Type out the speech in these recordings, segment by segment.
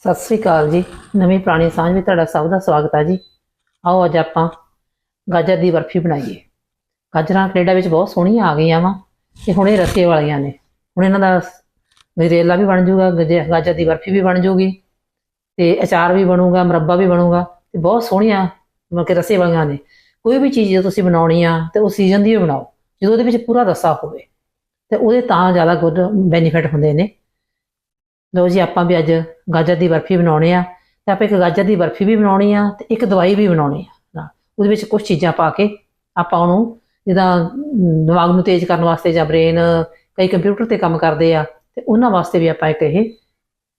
ਸਤਿ ਸ੍ਰੀ ਅਕਾਲ ਜੀ। ਨਵੀਂ ਪੁਰਾਣੀ ਸਾਂਝ ਵਿੱਚ ਤੁਹਾਡਾ ਸਭ ਦਾ ਸਵਾਗਤ ਹੈ ਜੀ। ਆਓ ਅੱਜ ਆਪਾਂ ਗਾਜਰ ਦੀ ਬਰਫੀ ਬਣਾਈਏ। ਗਾਜਰਾਂ ਕੈਨੇਡਾ ਵਿੱਚ ਬਹੁਤ ਸੋਹਣੀਆਂ ਆ ਗਈਆਂ ਵਾ ਤੇ ਹੁਣ ਇਹ ਰਸੇ ਵਾਲੀਆਂ ਨੇ। ਹੁਣ ਇਹਨਾਂ ਦਾ ਗਜਰੇਲਾ ਵੀ ਬਣ ਜਾਊਗਾ, ਗਜ- ਗਾਜਰ ਦੀ ਬਰਫੀ ਵੀ ਬਣ ਜਾਊਗੀ ਤੇ ਅਚਾਰ ਵੀ ਬਣੂਗਾ, ਮੁਰੱਬਾ ਵੀ ਬਣੂਗਾ ਤੇ ਬਹੁਤ ਸੋਹਣੀਆਂ ਮਤਲਬ ਕਿ ਰਸੇ ਵਾਲੀਆਂ ਨੇ। ਕੋਈ ਵੀ ਚੀਜ਼ ਜੇ ਤੁਸੀਂ ਬਣਾਉਣੀ ਆ ਤੇ ਉਹ ਸੀਜ਼ਨ ਦੀ ਹੀ ਬਣਾਓ, ਜਦੋਂ ਉਹਦੇ ਵਿੱਚ ਪੂਰਾ ਰਸਾ ਹੋਵੇ ਤੇ ਉਹਦੇ ਤਾਂ ਜ਼ਿਆਦਾ ਗੁੱਡ ਬੈਨੀਫਿਟ ਹੁੰਦੇ ਨੇ। ਲਓ ਜੀ, ਆਪਾਂ ਵੀ ਅੱਜ ਗਾਜਰ ਦੀ ਬਰਫੀ ਬਣਾਉਣੀ ਆ ਤੇ ਆਪਾਂ ਇੱਕ ਗਾਜਰ ਦੀ ਬਰਫੀ ਵੀ ਬਣਾਉਣੀ ਆ ਤੇ ਇੱਕ ਦਵਾਈ ਵੀ ਬਣਾਉਣੀ ਆ ਨਾਲ। ਉਹਦੇ ਵਿੱਚ ਕੁਝ ਚੀਜ਼ਾਂ ਪਾ ਕੇ ਆਪਾਂ ਉਹਨੂੰ ਜਿੱਦਾਂ ਦਿਮਾਗ ਨੂੰ ਤੇਜ਼ ਕਰਨ ਵਾਸਤੇ ਜਾਂ ਬ੍ਰੇਨ ਕਈ ਕੰਪਿਊਟਰ ਤੇ ਕੰਮ ਕਰਦੇ ਆ ਤੇ ਉਹਨਾਂ ਵਾਸਤੇ ਵੀ ਆਪਾਂ ਇੱਕ ਇਹ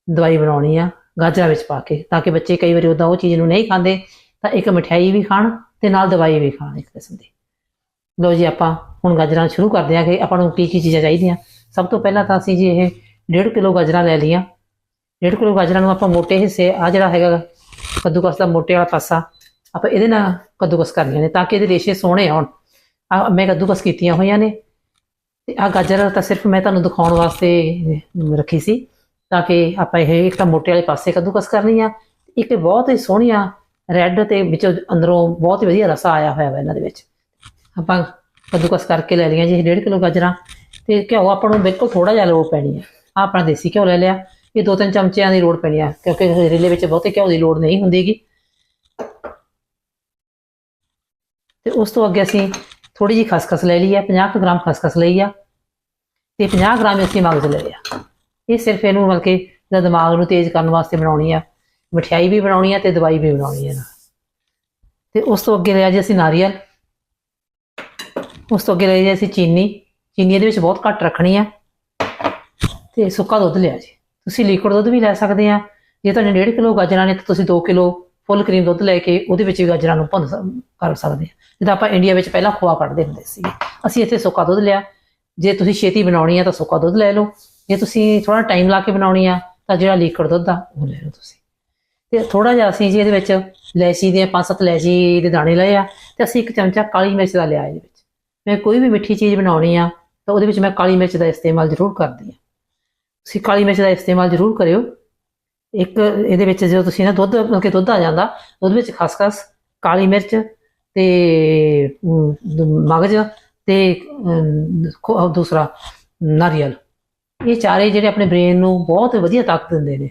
ਦਵਾਈ ਬਣਾਉਣੀ ਆ ਗਾਜਰਾਂ ਵਿੱਚ ਪਾ ਕੇ ਤਾਂ ਕਿ ਬੱਚੇ ਕਈ ਵਾਰੀ ਉਦਾਂ ਉਹ ਚੀਜ਼ ਨੂੰ ਨਹੀਂ ਖਾਂਦੇ ਤਾਂ ਇੱਕ ਮਠਿਆਈ ਵੀ ਖਾਣ ਤੇ ਨਾਲ ਦਵਾਈ ਵੀ ਖਾਣ ਇੱਕ ਕਿਸਮ ਦੀ ਲਓ ਜੀ, ਆਪਾਂ ਹੁਣ ਗਾਜਰਾਂ ਸ਼ੁਰੂ ਕਰਦੇ ਆ ਕਿ ਆਪਾਂ ਨੂੰ ਕੀ ਕੀ ਚੀਜ਼ਾਂ ਚਾਹੀਦੀਆਂ ਸਭ ਤੋਂ ਪਹਿਲਾਂ ਤਾਂ ਅਸੀਂ ਜੀ ਇਹ 1.5 ਕਿਲੋ ਗਾਜਰਾਂ ਲੈ ਲਈਆਂ। 1.5 ਕਿਲੋ ਗਾਜਰਾਂ ਨੂੰ ਆਪਾਂ ਮੋਟੇ ਹਿੱਸੇ ਆ ਜਿਹੜਾ ਹੈਗਾ ਕੱਦੂਕਸ ਦਾ ਮੋਟੇ ਵਾਲਾ ਪਾਸਾ, ਆਪਾਂ ਇਹਦੇ ਨਾਲ ਕੱਦੂਕਸ ਕਰ ਲੈਣੇ ਤਾਂ ਕਿ ਇਹਦੇ ਰੇਸ਼ੇ ਸੋਹਣੇ ਆਉਣ। ਆ ਮੈਂ ਕੱਦੂਕਸ ਕੀਤੀਆਂ ਹੋਈਆਂ ਨੇ। ਤੇ ਆ ਗਾਜਰ ਤਾਂ ਸਿਰਫ ਮੈਂ ਤੁਹਾਨੂੰ ਦਿਖਾਉਣ ਵਾਸਤੇ ਰੱਖੀ ਸੀ, ਤਾਂ ਕਿ ਆਪਾਂ ਇਹ ਇੱਕ ਤਾਂ ਮੋਟੇ ਵਾਲੇ ਪਾਸੇ ਕੱਦੂਕਸ ਕਰਨੀ ਆ ਇੱਕ ਬਹੁਤ ਹੀ ਸੋਹਣੀਆਂ ਰੈੱਡ ਤੇ ਵਿੱਚ ਅੰਦਰੋਂ ਬਹੁਤ ਵਧੀਆ ਰਸਾ ਆਇਆ ਹੋਇਆ ਹੈ ਇਹਨਾਂ ਦੇ ਵਿੱਚ। ਆਪਾਂ ਕੱਦੂਕਸ ਕਰਕੇ ਲੈ ਲਈਆਂ ਜੀ 1.5 ਕਿਲੋ ਗਾਜਰਾਂ। ਤੇ ਘਿਓ ਆਪਾਂ ਨੂੰ ਬਿਲਕੁਲ ਥੋੜਾ ਜਿਹਾ ਲੋੜ ਪੈਣੀ ਹੈ ਆਹ ਆਪਣਾ ਦੇਸੀ ਘਿਓ ਲੈ ਲਿਆ। ਇਹ ਦੋ ਤਿੰਨ ਚਮਚਿਆਂ ਦੀ ਲੋੜ ਪੈਣੀ ਆ, ਕਿਉਂਕਿ ਗਜਰੇਲੇ ਵਿੱਚ ਬਹੁਤੇ ਘਿਓ ਦੀ ਲੋੜ ਨਹੀਂ ਹੁੰਦੀਗੀ। ਤੇ ਉਸ ਤੋਂ ਅੱਗੇ ਅਸੀਂ ਥੋੜੀ ਜਿਹੀ ਖਸਖਸ ਲੈ ਲਈ ਆ 50 ਕੁ ਗ੍ਰਾਮ ਖਸਖਸ ਲਈ ਆ। ਤੇ 50 ਗ੍ਰਾਮ ਅਸੀਂ ਮਗਜ਼ ਲੈ ਲਿਆ। ਇਹ ਸਿਰਫ ਇਹਨੂੰ ਮਤਲਬ ਕਿ ਇਹਦਾ ਦਿਮਾਗ ਨੂੰ ਤੇਜ਼ ਕਰਨ ਵਾਸਤੇ ਬਣਾਉਣੀ ਆ। ਮਠਿਆਈ ਵੀ ਬਣਾਉਣੀ ਆ ਤੇ ਦਵਾਈ ਵੀ ਬਣਾਉਣੀ ਆ ਨਾਲ। ਤੇ ਉਸ ਤੋਂ ਅੱਗੇ ਲਿਆ ਜੀ ਅਸੀਂ ਨਾਰੀਅਲ। ਉਸ ਤੋਂ ਅੱਗੇ ਲਈ ਜੀ ਅਸੀਂ ਚੀਨੀ। ਚੀਨੀ ਇਹਦੇ ਵਿੱਚ ਬਹੁਤ ਘੱਟ ਰੱਖਣੀ ਆ। ਤੇ ਸੁੱਕਾ ਦੁੱਧ ਲਿਆ ਜੀ। ਤੁਸੀਂ ਲਿਕੁਇਡ ਦੁੱਧ ਵੀ ਲੈ ਸਕਦੇ ਆ। ਜੇ ਤੁਹਾਨੂੰ 1.5 ਕਿਲੋ ਗਾਜਰਾਂ ਨੇ ਤਾਂ ਤੁਸੀਂ 2 ਕਿਲੋ ਫੁੱਲ ਕਰੀਮ ਦੁੱਧ ਲੈ ਕੇ ਉਹਦੇ ਵਿੱਚ ਵੀ ਗਾਜਰਾਂ ਨੂੰ ਭੁੰਨ ਸ- ਕਰ ਸਕਦੇ ਆ। ਜਿੱਦਾਂ ਆਪਾਂ ਇੰਡੀਆ ਵਿੱਚ ਪਹਿਲਾਂ ਖੋਆ ਕੱਢਦੇ ਹੁੰਦੇ ਸੀ ਅਸੀਂ ਇੱਥੇ ਸੁੱਕਾ ਦੁੱਧ ਲਿਆ। ਜੇ ਤੁਸੀਂ ਛੇਤੀ ਬਣਾਉਣੀ ਆ ਤਾਂ ਸੁੱਕਾ ਦੁੱਧ ਲੈ ਲਓ। ਜੇ ਤੁਸੀਂ ਥੋੜਾ ਟਾਈਮ ਲਾ ਕੇ ਬਣਾਉਣੀ ਆ ਤਾਂ ਜਿਹੜਾ ਲਿਕੁਇਡ ਦੁੱਧ ਆ ਉਹ ਲੈ ਲਓ ਤੁਸੀਂ। ਤੇ ਥੋੜਾ ਜਿਹਾ ਅਸੀਂ ਜੀ ਇਹਦੇ ਵਿੱਚ ਇਲਾਇਚੀ ਦੇ ਪੰਜ ਸੱਤ ਇਲਾਇਚੀ ਦੇ ਦਾਣੇ ਲਏ ਆ ਤੇ ਅਸੀਂ ਇੱਕ ਚਮਚਾ ਕਾਲੀ ਮਿਰਚ ਦਾ ਲਿਆ ਇਹਦੇ ਵਿੱਚ। ਮੈਂ ਕੋਈ ਵੀ ਮਿੱਠੀ ਚੀਜ਼ ਬਣਾਉਣੀ ਆ ਤਾਂ ਉਹਦੇ ਵਿੱਚ ਮੈਂ ਕਾਲੀ ਮਿਰਚ ਦਾ ਇਸਤੇਮਾਲ ਜ਼ਰੂਰ ਕਰਦੀ ਆ। ਤੁਸੀਂ ਕਾਲੀ ਮਿਰਚ ਦਾ ਇਸਤੇਮਾਲ ਜ਼ਰੂਰ ਕਰਿਓ। ਇੱਕ, ਇਹਦੇ ਵਿੱਚ ਜਦੋਂ ਤੁਸੀਂ ਨਾ ਦੁੱਧ, ਮਤਲਬ ਕਿ ਦੁੱਧ ਆ ਜਾਂਦਾ ਉਹਦੇ ਵਿੱਚ ਖਸਖਸ, ਕਾਲੀ ਮਿਰਚ ਤੇ ਮਗਜ ਤੇ ਦੂਸਰਾ ਨਾਰੀਅਲ। ਇਹ ਚਾਰੇ ਜਿਹੜੇ ਆਪਣੇ ਬ੍ਰੇਨ ਨੂੰ ਬਹੁਤ ਵਧੀਆ ਤਾਕਤ ਦਿੰਦੇ ਨੇ।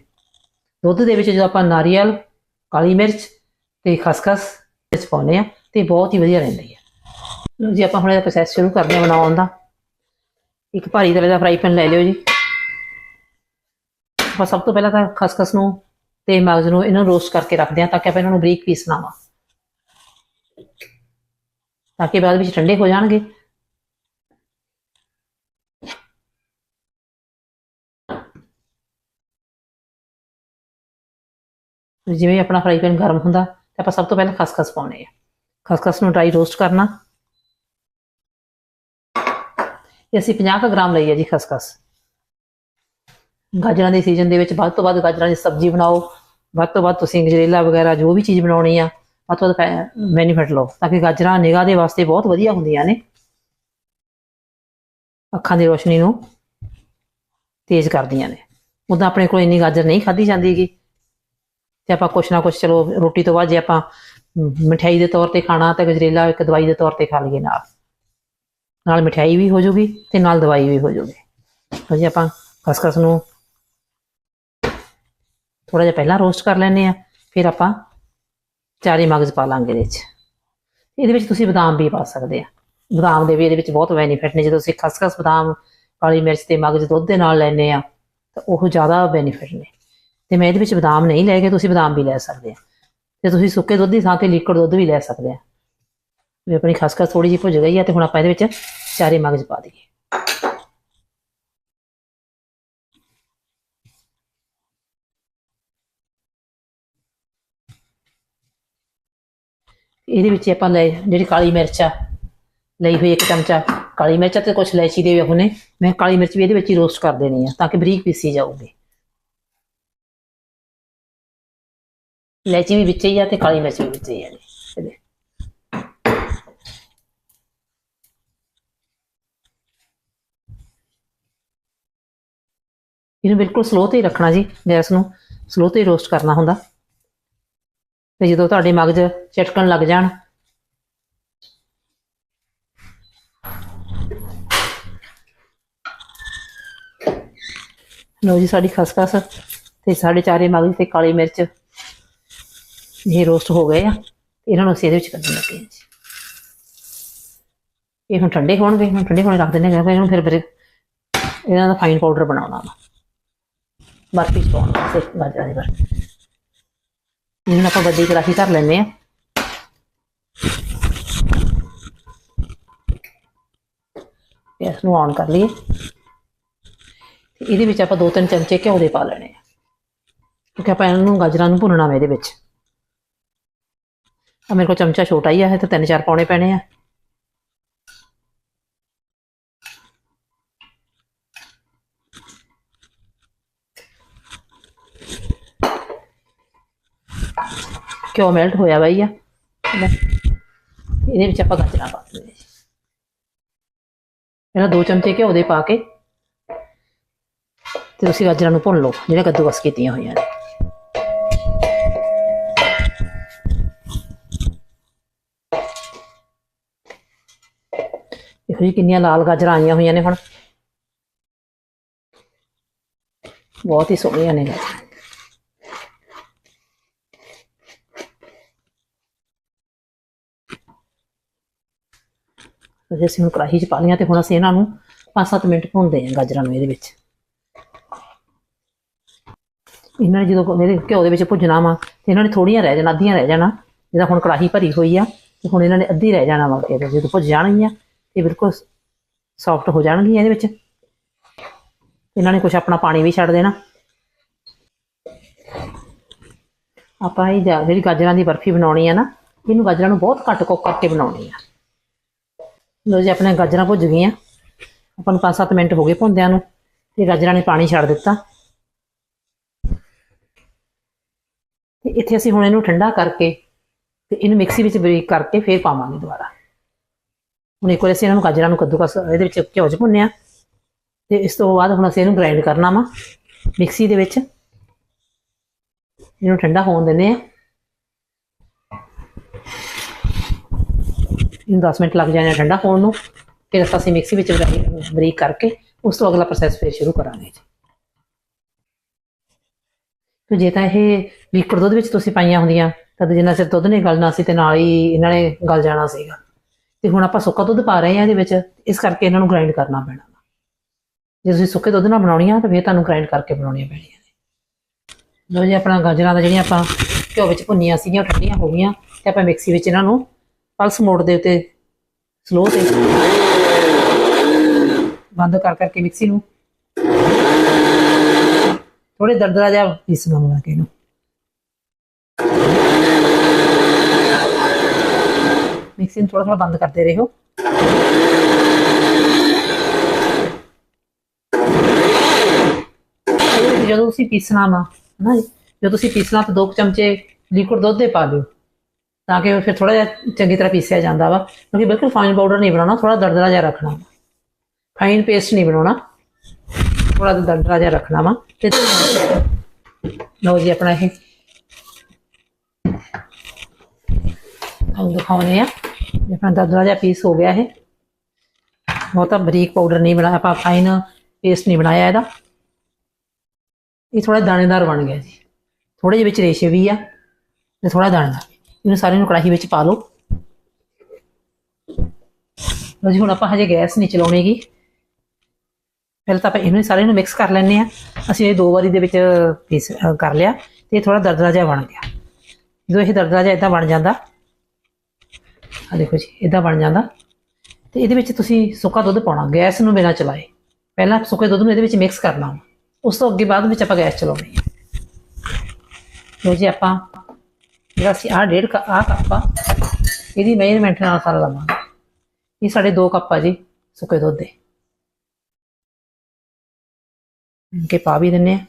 ਦੁੱਧ ਦੇ ਵਿੱਚ ਜਦੋਂ ਆਪਾਂ ਨਾਰੀਅਲ, ਕਾਲੀ ਮਿਰਚ ਤੇ ਖਸਖਸ ਵਿੱਚ ਪਾਉਂਦੇ ਆ ਤੇ ਬਹੁਤ ਹੀ ਵਧੀਆ ਰਹਿੰਦੀ ਹੈ। ਲਓ ਜੀ, ਆਪਾਂ ਹੁਣ ਇਹਦਾ ਪ੍ਰੋਸੈਸ ਸ਼ੁਰੂ ਕਰਦੇ ਹਾਂ ਬਣਾਉਣ ਦਾ। ਇੱਕ ਭਾਰੀ ਤਵੇ ਦਾ ਫਰਾਈ ਪੈਨ ਲੈ ਲਿਓ ਜੀ। ਆਪਾਂ ਸਭ ਤੋਂ ਪਹਿਲਾਂ ਤਾਂ ਖਸਖਸ ਨੂੰ ਤੇ ਮਗਜ਼ ਨੂੰ ਇਹਨਾਂ ਨੂੰ ਰੋਸਟ ਕਰਕੇ ਰੱਖਦੇ ਹਾਂ ਤਾਂ ਕਿ ਆਪਾਂ ਇਹਨਾਂ ਨੂੰ ਬਰੀਕ ਪੀਸ ਬਣਾਵਾਂ ਤਾਂ ਕਿ ਬਾਅਦ ਵਿੱਚ ਠੰਡੇ ਹੋ ਜਾਣਗੇ। ਜਿਵੇਂ ਆਪਣਾ ਫਰਾਈ ਪੈਨ ਗਰਮ ਹੁੰਦਾ, ਤੇ ਆਪਾਂ ਸਭ ਤੋਂ ਪਹਿਲਾਂ ਖਸਖਸ ਪਾਉਣੇ ਆ। ਖਸਖਸ ਨੂੰ ਡਰਾਈ ਰੋਸਟ ਕਰਨਾ। ਇਹ ਅਸੀਂ 50 ਕੁ ਗ੍ਰਾਮ ਲਈ ਹੈ ਜੀ ਖਸਖਸ। ਗਾਜਰਾਂ ਦੇ ਸੀਜ਼ਨ ਦੇ ਵਿੱਚ ਵੱਧ ਤੋਂ ਵੱਧ ਗਾਜਰਾਂ ਦੀ ਸਬਜ਼ੀ ਬਣਾਓ। ਵੱਧ ਤੋਂ ਵੱਧ ਤੁਸੀਂ ਗਜਰੇਲਾ ਵਗੈਰਾ ਜੋ ਵੀ ਚੀਜ਼ ਬਣਾਉਣੀ ਆ ਵੱਧ ਤੋਂ ਵੱਧ ਬੈਨੀਫਿਟ ਲਓ ਤਾਂ ਕਿ ਗਾਜਰਾਂ ਨਿਗਾਹ ਦੇ ਵਾਸਤੇ ਬਹੁਤ ਵਧੀਆ ਹੁੰਦੀਆਂ ਨੇ। ਅੱਖਾਂ ਦੀ ਰੋਸ਼ਨੀ ਨੂੰ ਤੇਜ਼ ਕਰਦੀਆਂ ਨੇ। ਉਦਾਂ ਆਪਣੇ ਕੋਲ ਇੰਨੀ ਗਾਜਰ ਨਹੀਂ ਖਾਧੀ ਜਾਂਦੀਗੀ। ਤੇ ਆਪਾਂ ਕੁਛ ਨਾ ਕੁਛ ਚਲੋ ਰੋਟੀ ਤੋਂ ਬਾਅਦ ਜੇ ਆਪਾਂ ਮ, ਮਠਿਆਈ ਦੇ ਤੌਰ ਤੇ ਖਾਣਾ ਤਾਂ ਗਜਰੇਲਾ ਇੱਕ ਦਵਾਈ ਦੇ ਤੌਰ ਤੇ ਖਾ ਲਈਏ ਨਾਲ। ਨਾਲ ਮਠਿਆਈ ਵੀ ਹੋ ਜੂਗੀ ਤੇ ਨਾਲ ਦਵਾਈ ਵੀ ਹੋ ਜੂਗੀ। ਤਾਂ ਜੀ ਆਪਾਂ ਖਸਖਸ ਨੂੰ ਥੋੜਾ ਜਿਹਾ ਪਹਿਲਾਂ ਰੋਸਟ ਕਰ ਲੈਨੇ ਆ ਫਿਰ ਆਪਾਂ ਚਾਰੇ ਮਗਜ਼ ਪਾ ਲਾਂਗੇ ਇਹਦੇ ਵਿੱਚ। ਇਹਦੇ ਵਿੱਚ ਤੁਸੀਂ ਬਦਾਮ ਵੀ ਪਾ ਸਕਦੇ ਆ। ਬਦਾਮ ਦੇ ਵੀ ਇਹਦੇ ਵਿੱਚ ਬਹੁਤ ਬੈਨੀਫਿਟ ਨੇ। ਜਦੋਂ ਅਸੀਂ ਖਸਖਸ ਬਦਾਮ, ਕਾਲੀ ਮਿਰਚ ਤੇ ਮਗਜ਼ ਦੁੱਧ ਦੇ ਨਾਲ ਲੈਨੇ ਆ ਤਾਂ ਉਹ ਜ਼ਿਆਦਾ ਬੈਨੀਫਿਟ ਨੇ। ਤੇ ਮੈਂ ਇਹਦੇ ਵਿੱਚ ਬਦਾਮ ਨਹੀਂ ਲੈ ਕੇ ਤੁਸੀਂ ਬਦਾਮ ਵੀ ਲੈ ਸਕਦੇ ਆ। ਤੇ ਤੁਸੀਂ ਸੁੱਕੇ ਦੁੱਧ ਦੀ ਥਾਂ ਤੇ ਲਿਕੁਇਡ ਦੁੱਧ ਵੀ ਲੈ ਸਕਦੇ ਆ। ਵੀ ਆਪਣੀ ਖਸਖਸ ਥੋੜੀ ਜਿਹੀ ਭੁੱਜ ਗਈ ਆ ਤੇ ਹੁਣ ਆਪਾਂ ਇਹਦੇ ਵਿੱਚ ਚਾਰੇ ਮਗਜ਼ ਪਾ ਦਈਏ। ਇਹਦੇ ਵਿੱਚ ਆਪਾਂ ਲੈ, ਜਿਹੜੀ ਕਾਲੀ ਮਿਰਚ ਆ, ਲਈ ਹੋਈ ਇੱਕ ਚਮਚਾ। ਕਾਲੀ ਮਿਰਚ ਤੇ ਕੁਝ ਇਲਾਇਚੀ ਦੇ ਵੀ ਉਹਨੇ ਮੈਂ ਕਾਲੀ ਮਿਰਚ ਵੀ ਇਹਦੇ ਵਿੱਚ ਹੀ ਰੋਸਟ ਕਰ ਦੇਣੀ ਆ, ਤਾਂ ਕਿ ਬਰੀਕ ਪੀਸੀ ਜਾਊਗੀ। ਇਲਾਇਚੀ ਵੀ ਵਿੱਚ ਹੀ ਆ ਤੇ ਕਾਲੀ ਮਿਰਚ ਵੀ ਵਿੱਚ ਹੀ ਆ ਜੀ। ਇਹਨੂੰ ਬਿਲਕੁਲ ਸਲੋ ਤੇ ਹੀ ਰੱਖਣਾ ਜੀ, ਗੈਸ ਨੂੰ। ਸਲੋ ਤੇ ਰੋਸਟ ਕਰਨਾ ਹੁੰਦਾ। ਤੇ ਜਦੋਂ ਤੁਹਾਡੇ ਮਗਜ ਚਟਕਣ ਲੱਗ ਜਾਣ। ਲਓ ਜੀ, ਸਾਡੀ ਖਸਖਸ ਤੇ ਸਾਡੇ ਚਾਰੇ ਮਗਜ ਤੇ ਕਾਲੀ ਮਿਰਚ ਇਹ ਰੋਸਟ ਹੋ ਗਏ ਆ। ਇਹਨਾਂ ਨੂੰ ਅਸੀਂ ਇਹਦੇ ਵਿੱਚ ਕੱਢਣ ਲੱਗੇ ਹਾਂ ਜੀ। ਇਹ ਹੁਣ ਠੰਡੇ ਹੋਣਗੇ, ਹੁਣ ਠੰਡੇ ਹੋਣੇ ਰੱਖ ਦਿੰਦੇ ਹਾਂ ਫਿਰ ਇਹਨੂੰ ਫਿਰ ਇਹਨਾਂ ਦਾ ਫਾਈਨ ਪਾਊਡਰ ਬਣਾਉਣਾ ਵਾ। ਬਰਫੀ ਚ ਪਾਉਣ ਵਾਸਤੇ ਗਾਜਰਾਂ ਦੇ ਬਰਫੀ ਇਹਨੂੰ ਆਪਾਂ ਵੱਡੀ ਕੜਾਹੀ ਧਰ ਲੈਂਦੇ ਆ ਇਸ ਨੂੰ ਔਨ ਕਰ ਲਈਏ ਇਹਦੇ ਵਿੱਚ ਆਪਾਂ ਦੋ ਤਿੰਨ ਚਮਚੇ ਘਿਓ ਦੇ ਪਾ ਲੈਣੇ ਆ ਕਿਉਂਕਿ ਆਪਾਂ ਇਹਨਾਂ ਨੂੰ ਗਾਜਰਾਂ ਨੂੰ ਭੁੰਨਣਾ ਵਾ ਇਹਦੇ ਵਿੱਚ ਆ ਮੇਰੇ ਕੋਲ ਚਮਚਾ ਛੋਟਾ ਹੀ ਆ ਇਹ ਤਾਂ ਤਿੰਨ ਚਾਰ ਪਾਉਣੇ ਪੈਣੇ ਆ ਘਿਓ ਮੈਲਟ ਹੋਇਆ ਵਾ ਆ? ਇਹਦੇ ਵਿੱਚ ਆਪਾਂ ਗਾਜਰਾਂ ਪਾ ਦਿੰਦੇ ਹਾਂ ਦੋ ਚਮਚੇ ਘਿਓ ਦੇ ਪਾ ਕੇ ਤੇ ਤੁਸੀਂ ਗਾਜਰਾਂ ਨੂੰ ਭੁੰਨ ਲਓ ਜਿਹੜੇ ਕੱਦੂਕਸ ਕੀਤੀਆਂ ਹੋਈਆਂ ਨੇ। ਦੇਖੋ ਜੀ, ਕਿੰਨੀਆਂ ਲਾਲ ਗਾਜਰਾਂ ਆਈਆਂ ਹੋਈਆਂ ਨੇ ਹੁਣ। ਬਹੁਤ ਹੀ ਸੋਹਣੀਆਂ ਨੇ ਗਾਜਰਾਂ। ਤੇ ਅਸੀਂ ਹੁਣ ਕੜਾਹੀ 'ਚ ਪਾ ਲਈਆਂ ਤੇ ਹੁਣ ਅਸੀਂ ਇਹਨਾਂ ਨੂੰ 5-7 ਮਿੰਟ ਭੁੰਨਦੇ ਹਾਂ ਗਾਜਰਾਂ ਨੂੰ ਇਹਦੇ ਵਿੱਚ। ਇਹਨਾਂ ਨੇ ਜਦੋਂ ਇਹਦੇ ਘਿਓ ਦੇ ਵਿੱਚ ਭੁੱਜਣਾ ਵਾ ਤੇ ਇਹਨਾਂ ਨੇ ਥੋੜੀਆਂ ਰਹਿ ਜਾਣਾ, ਅੱਧੀਆਂ ਰਹਿ ਜਾਣਾ ਜਿਹਦਾ ਹੁਣ ਕੜਾਹੀ ਭਰੀ ਹੋਈ ਆ ਤੇ ਹੁਣ ਇਹਨਾਂ ਨੇ ਅੱਧੀ ਰਹਿ ਜਾਣਾ ਵਾ ਇਹਦੇ ਜਦੋਂ ਭੁੱਜ ਜਾਣਗੀਆਂ ਤੇ ਬਿਲਕੁਲ ਸੌਫਟ ਹੋ ਜਾਣਗੀਆਂ ਇਹਦੇ ਵਿੱਚ। ਇਹਨਾਂ ਨੇ ਕੁਝ ਆਪਣਾ ਪਾਣੀ ਵੀ ਛੱਡ ਦੇਣਾ। ਆਪਾਂ ਇਹ ਜਾ- ਜਿਹੜੀ ਗਾਜਰਾਂ ਦੀ ਬਰਫੀ ਬਣਾਉਣੀ ਆ ਨਾ, ਇਹਨੂੰ ਗਾਜਰਾਂ ਨੂੰ ਬਹੁਤ ਘੱਟ ਕੁੱਕ ਕਰਕੇ ਬਣਾਉਣੀ ਆ। ਲੋ ਜੀ, ਆਪਣੇ ਗਾਜਰਾਂ ਭੁੱਜ ਗਈਆਂ। ਆਪਾਂ ਨੂੰ 5-7 ਮਿੰਟ ਹੋ ਗਏ ਭੁੰਦਿਆਂ ਨੂੰ, ਤੇ ਗਾਜਰਾਂ ਨੇ ਪਾਣੀ ਛੱਡ ਦਿੱਤਾ। ਤੇ ਇੱਥੇ ਅਸੀਂ ਹੁਣ ਇਹਨੂੰ ਠੰਡਾ ਕਰਕੇ ਤੇ ਇਹਨੂੰ ਮਿਕਸੀ ਵਿੱਚ ਬਰੀਕ ਕਰਕੇ ਫੇਰ ਪਾਵਾਂਗੇ ਦੁਬਾਰਾ। ਹੁਣ ਇੱਕ ਵਾਰ ਅਸੀਂ ਇਹਨਾਂ ਨੂੰ ਗਾਜਰਾਂ ਨੂੰ ਕੱਦੂਕਸ, ਇਹਦੇ ਵਿੱਚ ਘਿਓ 'ਚ ਭੁੰਨਿਆ। ਤੇ ਇਸ ਤੋਂ ਬਾਅਦ ਹੁਣ ਅਸੀਂ ਇਹਨੂੰ ਗ੍ਰਾਈਂਡ ਕਰਨਾ ਵਾ, ਮਿਕਸੀ ਦੇ ਵਿੱਚ। ਇਹਨੂੰ ਠੰਡਾ ਹੋਣ ਦਿੰਦੇ ਆ ਇਹਨੂੰ 10 ਮਿੰਟ ਲੱਗ ਜਾਣੇ ਠੰਡਾ ਹੋਣ ਨੂੰ, ਫਿਰ ਅਸੀਂ ਮਿਕਸੀ ਵਿੱਚ ਬਰੀ- ਬਰੀਕ ਕਰਕੇ ਉਸ ਤੋਂ ਅਗਲਾ ਪ੍ਰੋਸੈਸ ਫਿਰ ਸ਼ੁਰੂ ਕਰਾਂਗੇ ਜੀ। ਤੇ ਜੇ ਤਾਂ ਇਹ ਲਿਕਵਿਡ ਦੁੱਧ ਵਿੱਚ ਤੁਸੀਂ ਪਾਈਆਂ ਹੁੰਦੀਆਂ ਤਦ ਜਿੰਨਾ ਸਿਰ ਦੁੱਧ ਨੇ ਗਲਣਾ ਸੀ ਤੇ ਨਾਲ ਹੀ ਇਹਨਾਂ ਨੇ ਗਲ ਜਾਣਾ ਸੀਗਾ। ਤੇ ਹੁਣ ਆਪਾਂ ਸੁੱਕਾ ਦੁੱਧ ਪਾ ਰਹੇ ਹਾਂ ਇਹਦੇ ਵਿੱਚ, ਇਸ ਕਰਕੇ ਇਹਨਾਂ ਨੂੰ ਗ੍ਰਾਈਂਡ ਕਰਨਾ ਪੈਣਾ। ਵਾ। ਜੇ ਤੁਸੀਂ ਸੁੱਕੇ ਦੁੱਧ ਨਾਲ ਬਣਾਉਣੀਆਂ, ਤਾਂ ਫਿਰ ਤੁਹਾਨੂੰ ਗ੍ਰਾਈਂਡ ਕਰਕੇ ਬਣਾਉਣੀਆਂ ਪੈਣੀਆਂ ਨੇ। ਲੋ ਜੀ, ਆਪਣਾ ਗਾਜਰਾਂ ਦਾ ਜਿਹੜੀਆਂ ਆਪਾਂ ਘਿਓ ਵਿੱਚ ਭੁੰਨੀਆਂ ਸੀਗੀਆਂ ਠੰਡੀਆਂ ਹੋ ਗਈਆਂ, ਤੇ ਆਪਾਂ ਮਿਕਸੀ ਵਿੱਚ ਇਹਨਾਂ ਨੂੰ ਪਲਸ ਮੋਡ ਦੇ ਉੱਤੇ ਸਲੋ ਤੇ ਬੰਦ ਕਰ ਕਰਕੇ ਮਿਕਸੀ ਨੂੰ। ਥੋੜੇ ਦਰਦਰਾ ਜਿਹਾ ਪੀਸਣਾ ਬਣਾ ਕੇ ਇਹਨੂੰ। ਮਿਕਸੀ ਨੂੰ ਥੋੜਾ ਥੋੜਾ ਬੰਦ ਕਰਦੇ ਰਹੋ। ਇਹਦੇ ਜਦੋਂ ਤੁਸੀਂ ਪੀਸਣਾ ਵਾ ਨਾ ਜਦੋਂ ਤੁਸੀਂ ਪੀਸਣਾ ਤਾਂ ਦੋ ਕੁ ਚਮਚੇ ਲਿਕੁਇਡ ਦੁੱਧ ਦੇ ਪਾ ਦਿਓ। ਤਾਂ ਕਿ ਉਹ ਫਿਰ ਥੋੜਾ ਜਿਹਾ ਚੰਗੀ ਤਰ੍ਹਾਂ ਪੀਸਿਆ ਜਾਂਦਾ ਵਾ। ਕਿਉਂਕਿ ਬਿਲਕੁਲ ਫਾਈਨ ਪਾਊਡਰ ਨਹੀਂ ਬਣਾਉਣਾ ਥੋੜਾ ਦਰਦਰਾ ਜਿਹਾ ਰੱਖਣਾ। ਫਾਈਨ ਪੇਸਟ ਨਹੀਂ ਬਣਾਉਣਾ। ਥੋੜਾ ਜਿਹਾ ਦਰਦਰਾ ਜਿਹਾ ਰੱਖਣਾ ਵਾ। ਤੇ ਲਓ ਜੀ ਆਪਣਾ ਇਹ। ਤੁਹਾਨੂੰ ਦਿਖਾਉਣੇ ਆ। ਇਹ ਆਪਣਾ ਦਰਦਰਾ ਜਿਹਾ ਪੀਸ ਹੋ ਗਿਆ ਇਹ। ਬਹੁਤਾ ਬਰੀਕ ਪਾਊਡਰ ਨਹੀਂ ਬਣਾਇਆ ਆਪਾਂ ਫਾਈਨ ਪੇਸਟ ਨਹੀਂ ਬਣਾਇਆ ਇਹਦਾ। ਇਹ ਥੋੜਾ ਦਾਣੇਦਾਰ ਬਣ ਗਿਆ ਜੀ। ਥੋੜੇ ਜਿਹੇ ਵਿੱਚ ਰੇਸ਼ੇ ਵੀ ਆ ਤੇ ਥੋੜਾ ਦਾਣੇਦਾਰ। ਇਹਨੂੰ ਸਾਰੇ ਨੂੰ ਕੜਾਹੀ ਵਿੱਚ ਪਾ ਲਓ। ਲਓ ਜੀ, ਹੁਣ ਆਪਾਂ ਹਜੇ ਗੈਸ ਨਹੀਂ ਚਲਾਉਣੀਗੀ। ਪਹਿਲਾਂ ਤਾਂ ਆਪਾਂ ਇਹਨੂੰ ਸਾਰੇ ਨੂੰ ਮਿਕਸ ਕਰ ਲੈਣੇ ਆ ਅਸੀਂ ਇਹ ਦੋ ਵਾਰੀ ਦੇ ਵਿੱਚ ਪੀਸ ਕਰ ਲਿਆ ਤੇ ਇਹ ਥੋੜਾ ਦਰਦਰਾ ਜਿਹਾ ਬਣ ਗਿਆ। ਜਦੋਂ ਇਹ ਦਰਦਰਾ ਜਿਹਾ ਇਦਾਂ ਬਣ ਜਾਂਦਾ ਆ ਦੇਖੋ ਜੀ ਇਦਾਂ ਬਣ ਜਾਂਦਾ। ਤੇ ਇਹਦੇ ਵਿੱਚ ਤੁਸੀਂ ਸੁੱਕਾ ਦੁੱਧ ਪਾਉਣਾ, ਗੈਸ ਨੂੰ ਬਿਨਾਂ ਚਲਾਏ। ਪਹਿਲਾਂ ਸੁੱਕੇ ਦੁੱਧ ਨੂੰ ਇਹਦੇ ਵਿੱਚ ਮਿਕਸ ਕਰਨਾ। ਉਸ ਤੋਂ ਅੱਗੇ ਬਾਅਦ ਵਿੱਚ ਆਪਾਂ ਗੈਸ ਚਲਾਉਣੀ ਹੈ। ਲੋ ਜੀ, ਆਪਾਂ ਜਿਹੜਾ ਅਸੀਂ ਆਹ ਡੇਢ ਕੱਪ, ਆਹ ਕੱਪ ਆ, ਇਹਦੀ ਮੇਜ਼ਰਮੈਂਟ ਨਾਲ ਸਾਰਾ ਲਵਾਂਗੇ। ਇਹ ਸਾਡੇ 2 ਕੱਪ ਆ ਜੀ, ਸੁੱਕੇ ਦੁੱਧ ਦੇ। ਇਨਕੇ ਪਾ ਵੀ ਦਿੰਨੇ ਆ।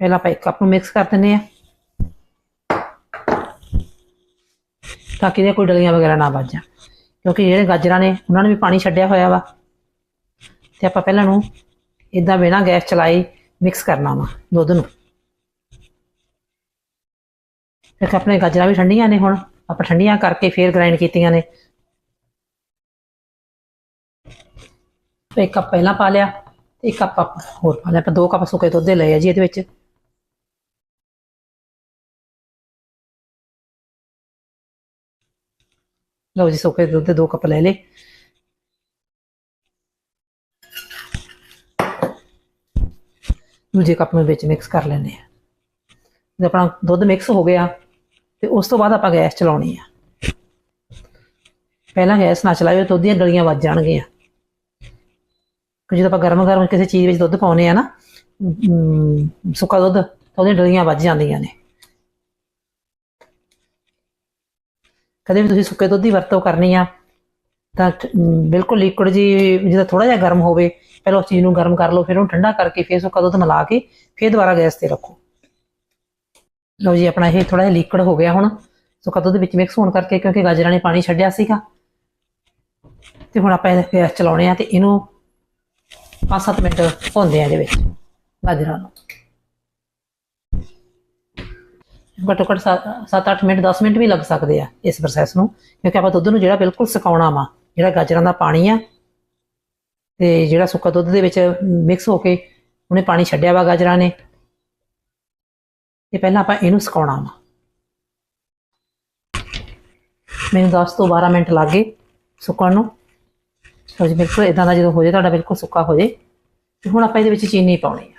ਪਹਿਲਾਂ ਆਪਾਂ ਇੱਕ ਕੱਪ ਨੂੰ ਮਿਕਸ ਕਰ ਦਿੰਨੇ ਆ। ਤਾਂ ਕਿ ਇਹਦੇ ਕੋਈ ਡਲੀਆਂ ਵਗੈਰਾ ਨਾ ਵੱਜ ਜਾਣ। ਕਿਉਂਕਿ ਜਿਹੜੇ ਗਾਜਰਾਂ ਨੇ, ਉਹਨਾਂ ਨੇ ਵੀ ਪਾਣੀ ਛੱਡਿਆ ਹੋਇਆ ਵਾ। ਤੇ ਆਪਾਂ ਪਹਿਲਾਂ ਨੂੰ ਇਦਾਂ ਬਿਨਾਂ ਗੈਸ ਚਲਾਈ ਮਿਕਸ ਕਰਨਾ ਵਾ ਦੁੱਧ ਨੂੰ। ਫਿਰ ਆਪਣੇ ਗਾਜਰਾਂ ਵੀ ਠੰਡੀਆਂ ਨੇ ਹੁਣ, ਆਪਾਂ ਠੰਡੀਆਂ ਕਰਕੇ ਫੇਰ ਗ੍ਰਾਈਂਡ ਕੀਤੀਆਂ ਨੇ। ਇੱਕ ਕੱਪ ਪਹਿਲਾਂ ਪਾ ਲਿਆ ਤੇ ਇੱਕ ਕੱਪ ਆਪਾਂ ਹੋਰ ਪਾ ਲਿਆ। ਆਪਾਂ ਦੋ ਕੱਪ ਸੁੱਕੇ ਦੁੱਧ ਦੇ ਲਏ ਆ ਜੀ ਇਹਦੇ ਵਿੱਚ। ਲਓ ਜੀ ਸੁੱਕੇ ਦੁੱਧ ਦੇ ਦੋ ਕੱਪ ਲੈ ਲਏ। ਦੂਜੇ ਕੱਪ ਨੂੰ ਵਿੱਚ ਮਿਕਸ ਕਰ ਲੈਂਦੇ ਆ ਜਦ ਆਪਣਾ ਦੁੱਧ ਮਿਕਸ ਹੋ ਗਿਆ, ਤੇ ਉਸ ਤੋਂ ਬਾਅਦ ਆਪਾਂ ਗੈਸ ਚਲਾਉਣੀ ਆ। ਪਹਿਲਾਂ ਗੈਸ ਨਾ ਚਲਾਇਓ ਦੁੱਧ ਦੀਆਂ ਗਲੀਆਂ ਵੱਜ ਜਾਣਗੀਆਂ। ਕਿ ਜਦੋਂ ਆਪਾਂ ਗਰਮ ਗਰਮ ਕਿਸੇ ਚੀਜ਼ ਵਿੱਚ ਦੁੱਧ ਪਾਉਨੇ ਆ ਨਾ ਸੁੱਕਾ ਦੁੱਧ, ਤਾਂ ਉਹਦੀਆਂ ਡਲੀਆਂ ਵੱਜ ਜਾਂਦੀਆਂ ਨੇ। ਕਦੇ ਵੀ ਤੁਸੀਂ ਸੁੱਕੇ ਦੁੱਧ ਦੀ ਵਰਤੋਂ ਕਰਨੀ ਆ ਤਾਂ ਬਿਲਕੁਲ ਲਿਕੁਇਡ ਜੀ, ਜਿਹਦਾ ਥੋੜਾ ਜਿਹਾ ਗਰਮ ਹੋਵੇ, ਪਹਿਲਾਂ ਉਸ ਚੀਜ਼ ਨੂੰ ਗਰਮ ਕਰ ਲਓ, ਫਿਰ ਉਹਨੂੰ ਠੰਡਾ ਕਰਕੇ ਫਿਰ ਸੁੱਕਾ ਦੁੱਧ ਮਿਲਾ ਕੇ ਫਿਰ ਦੁਬਾਰਾ ਗੈਸ ਤੇ ਰੱਖੋ। ਲਓ ਜੀ, ਆਪਣਾ ਇਹ ਥੋੜਾ ਜਿਹਾ ਲਿਕੁਇਡ ਹੋ ਗਿਆ ਹੁਣ। ਸੋ ਸੁੱਕਾ ਦੇ ਵਿੱਚ ਮਿਕਸ ਹੋਣ ਕਰਕੇ ਕਿਉਂਕਿ ਗਾਜਰਾਂ ਨੇ ਪਾਣੀ ਛੱਡਿਆ ਸੀਗਾ। ਤੇ ਹੁਣ ਆਪਾਂ ਇਹ ਗੈਸ ਚਲਾਉਣੇ ਆ ਤੇ ਇਹਨੂੰ 5-7 ਮਿੰਟ ਭੁੰਨਦੇ ਆ ਇਹਦੇ ਵਿੱਚ, ਗਾਜਰਾਂ ਨੂੰ। ਘੱਟੋ ਘੱਟ 7-8 ਮਿੰਟ 10 ਮਿੰਟ ਵੀ ਲੱਗ ਸਕਦੇ ਆ ਇਸ ਪ੍ਰੋਸੈਸ ਨੂੰ, ਕਿਉਂਕਿ ਆਪਾਂ ਦੁੱਧ ਨੂੰ ਜਿਹੜਾ ਬਿਲਕੁਲ ਸੁਕਾਉਣਾ ਵਾ ਜਿਹੜਾ ਗਾਜਰਾਂ ਦਾ ਪਾਣੀ ਆ ਤੇ ਜਿਹੜਾ ਸੁੱਕਾ ਦੁੱਧ ਦੇ ਵਿੱਚ ਮਿਕਸ ਹੋ ਕੇ ਉਹਨੇ ਪਾਣੀ ਛੱਡਿਆ ਵਾ ਗਾਜਰਾਂ ਨੇ ਤੇ ਪਹਿਲਾਂ ਆਪਾਂ ਇਹਨੂੰ ਸੁਕਾਉਣਾ ਵਾ। ਮੈਨੂੰ 10 ਤੋਂ 12 ਮਿੰਟ ਲੱਗੇ ਸੁੱਕਣ ਨੂੰ। ਸੋ ਜੀ, ਬਿਲਕੁਲ ਇਦਾਂ ਦਾ ਜਦੋਂ ਹੋ ਜਾਏ, ਤੁਹਾਡਾ ਬਿਲਕੁਲ ਸੁੱਕਾ ਹੋ ਜਾਏ। ਤੇ ਹੁਣ ਆਪਾਂ ਇਹਦੇ ਵਿੱਚ ਚੀਨੀ ਪਾਉਣੀ ਆ।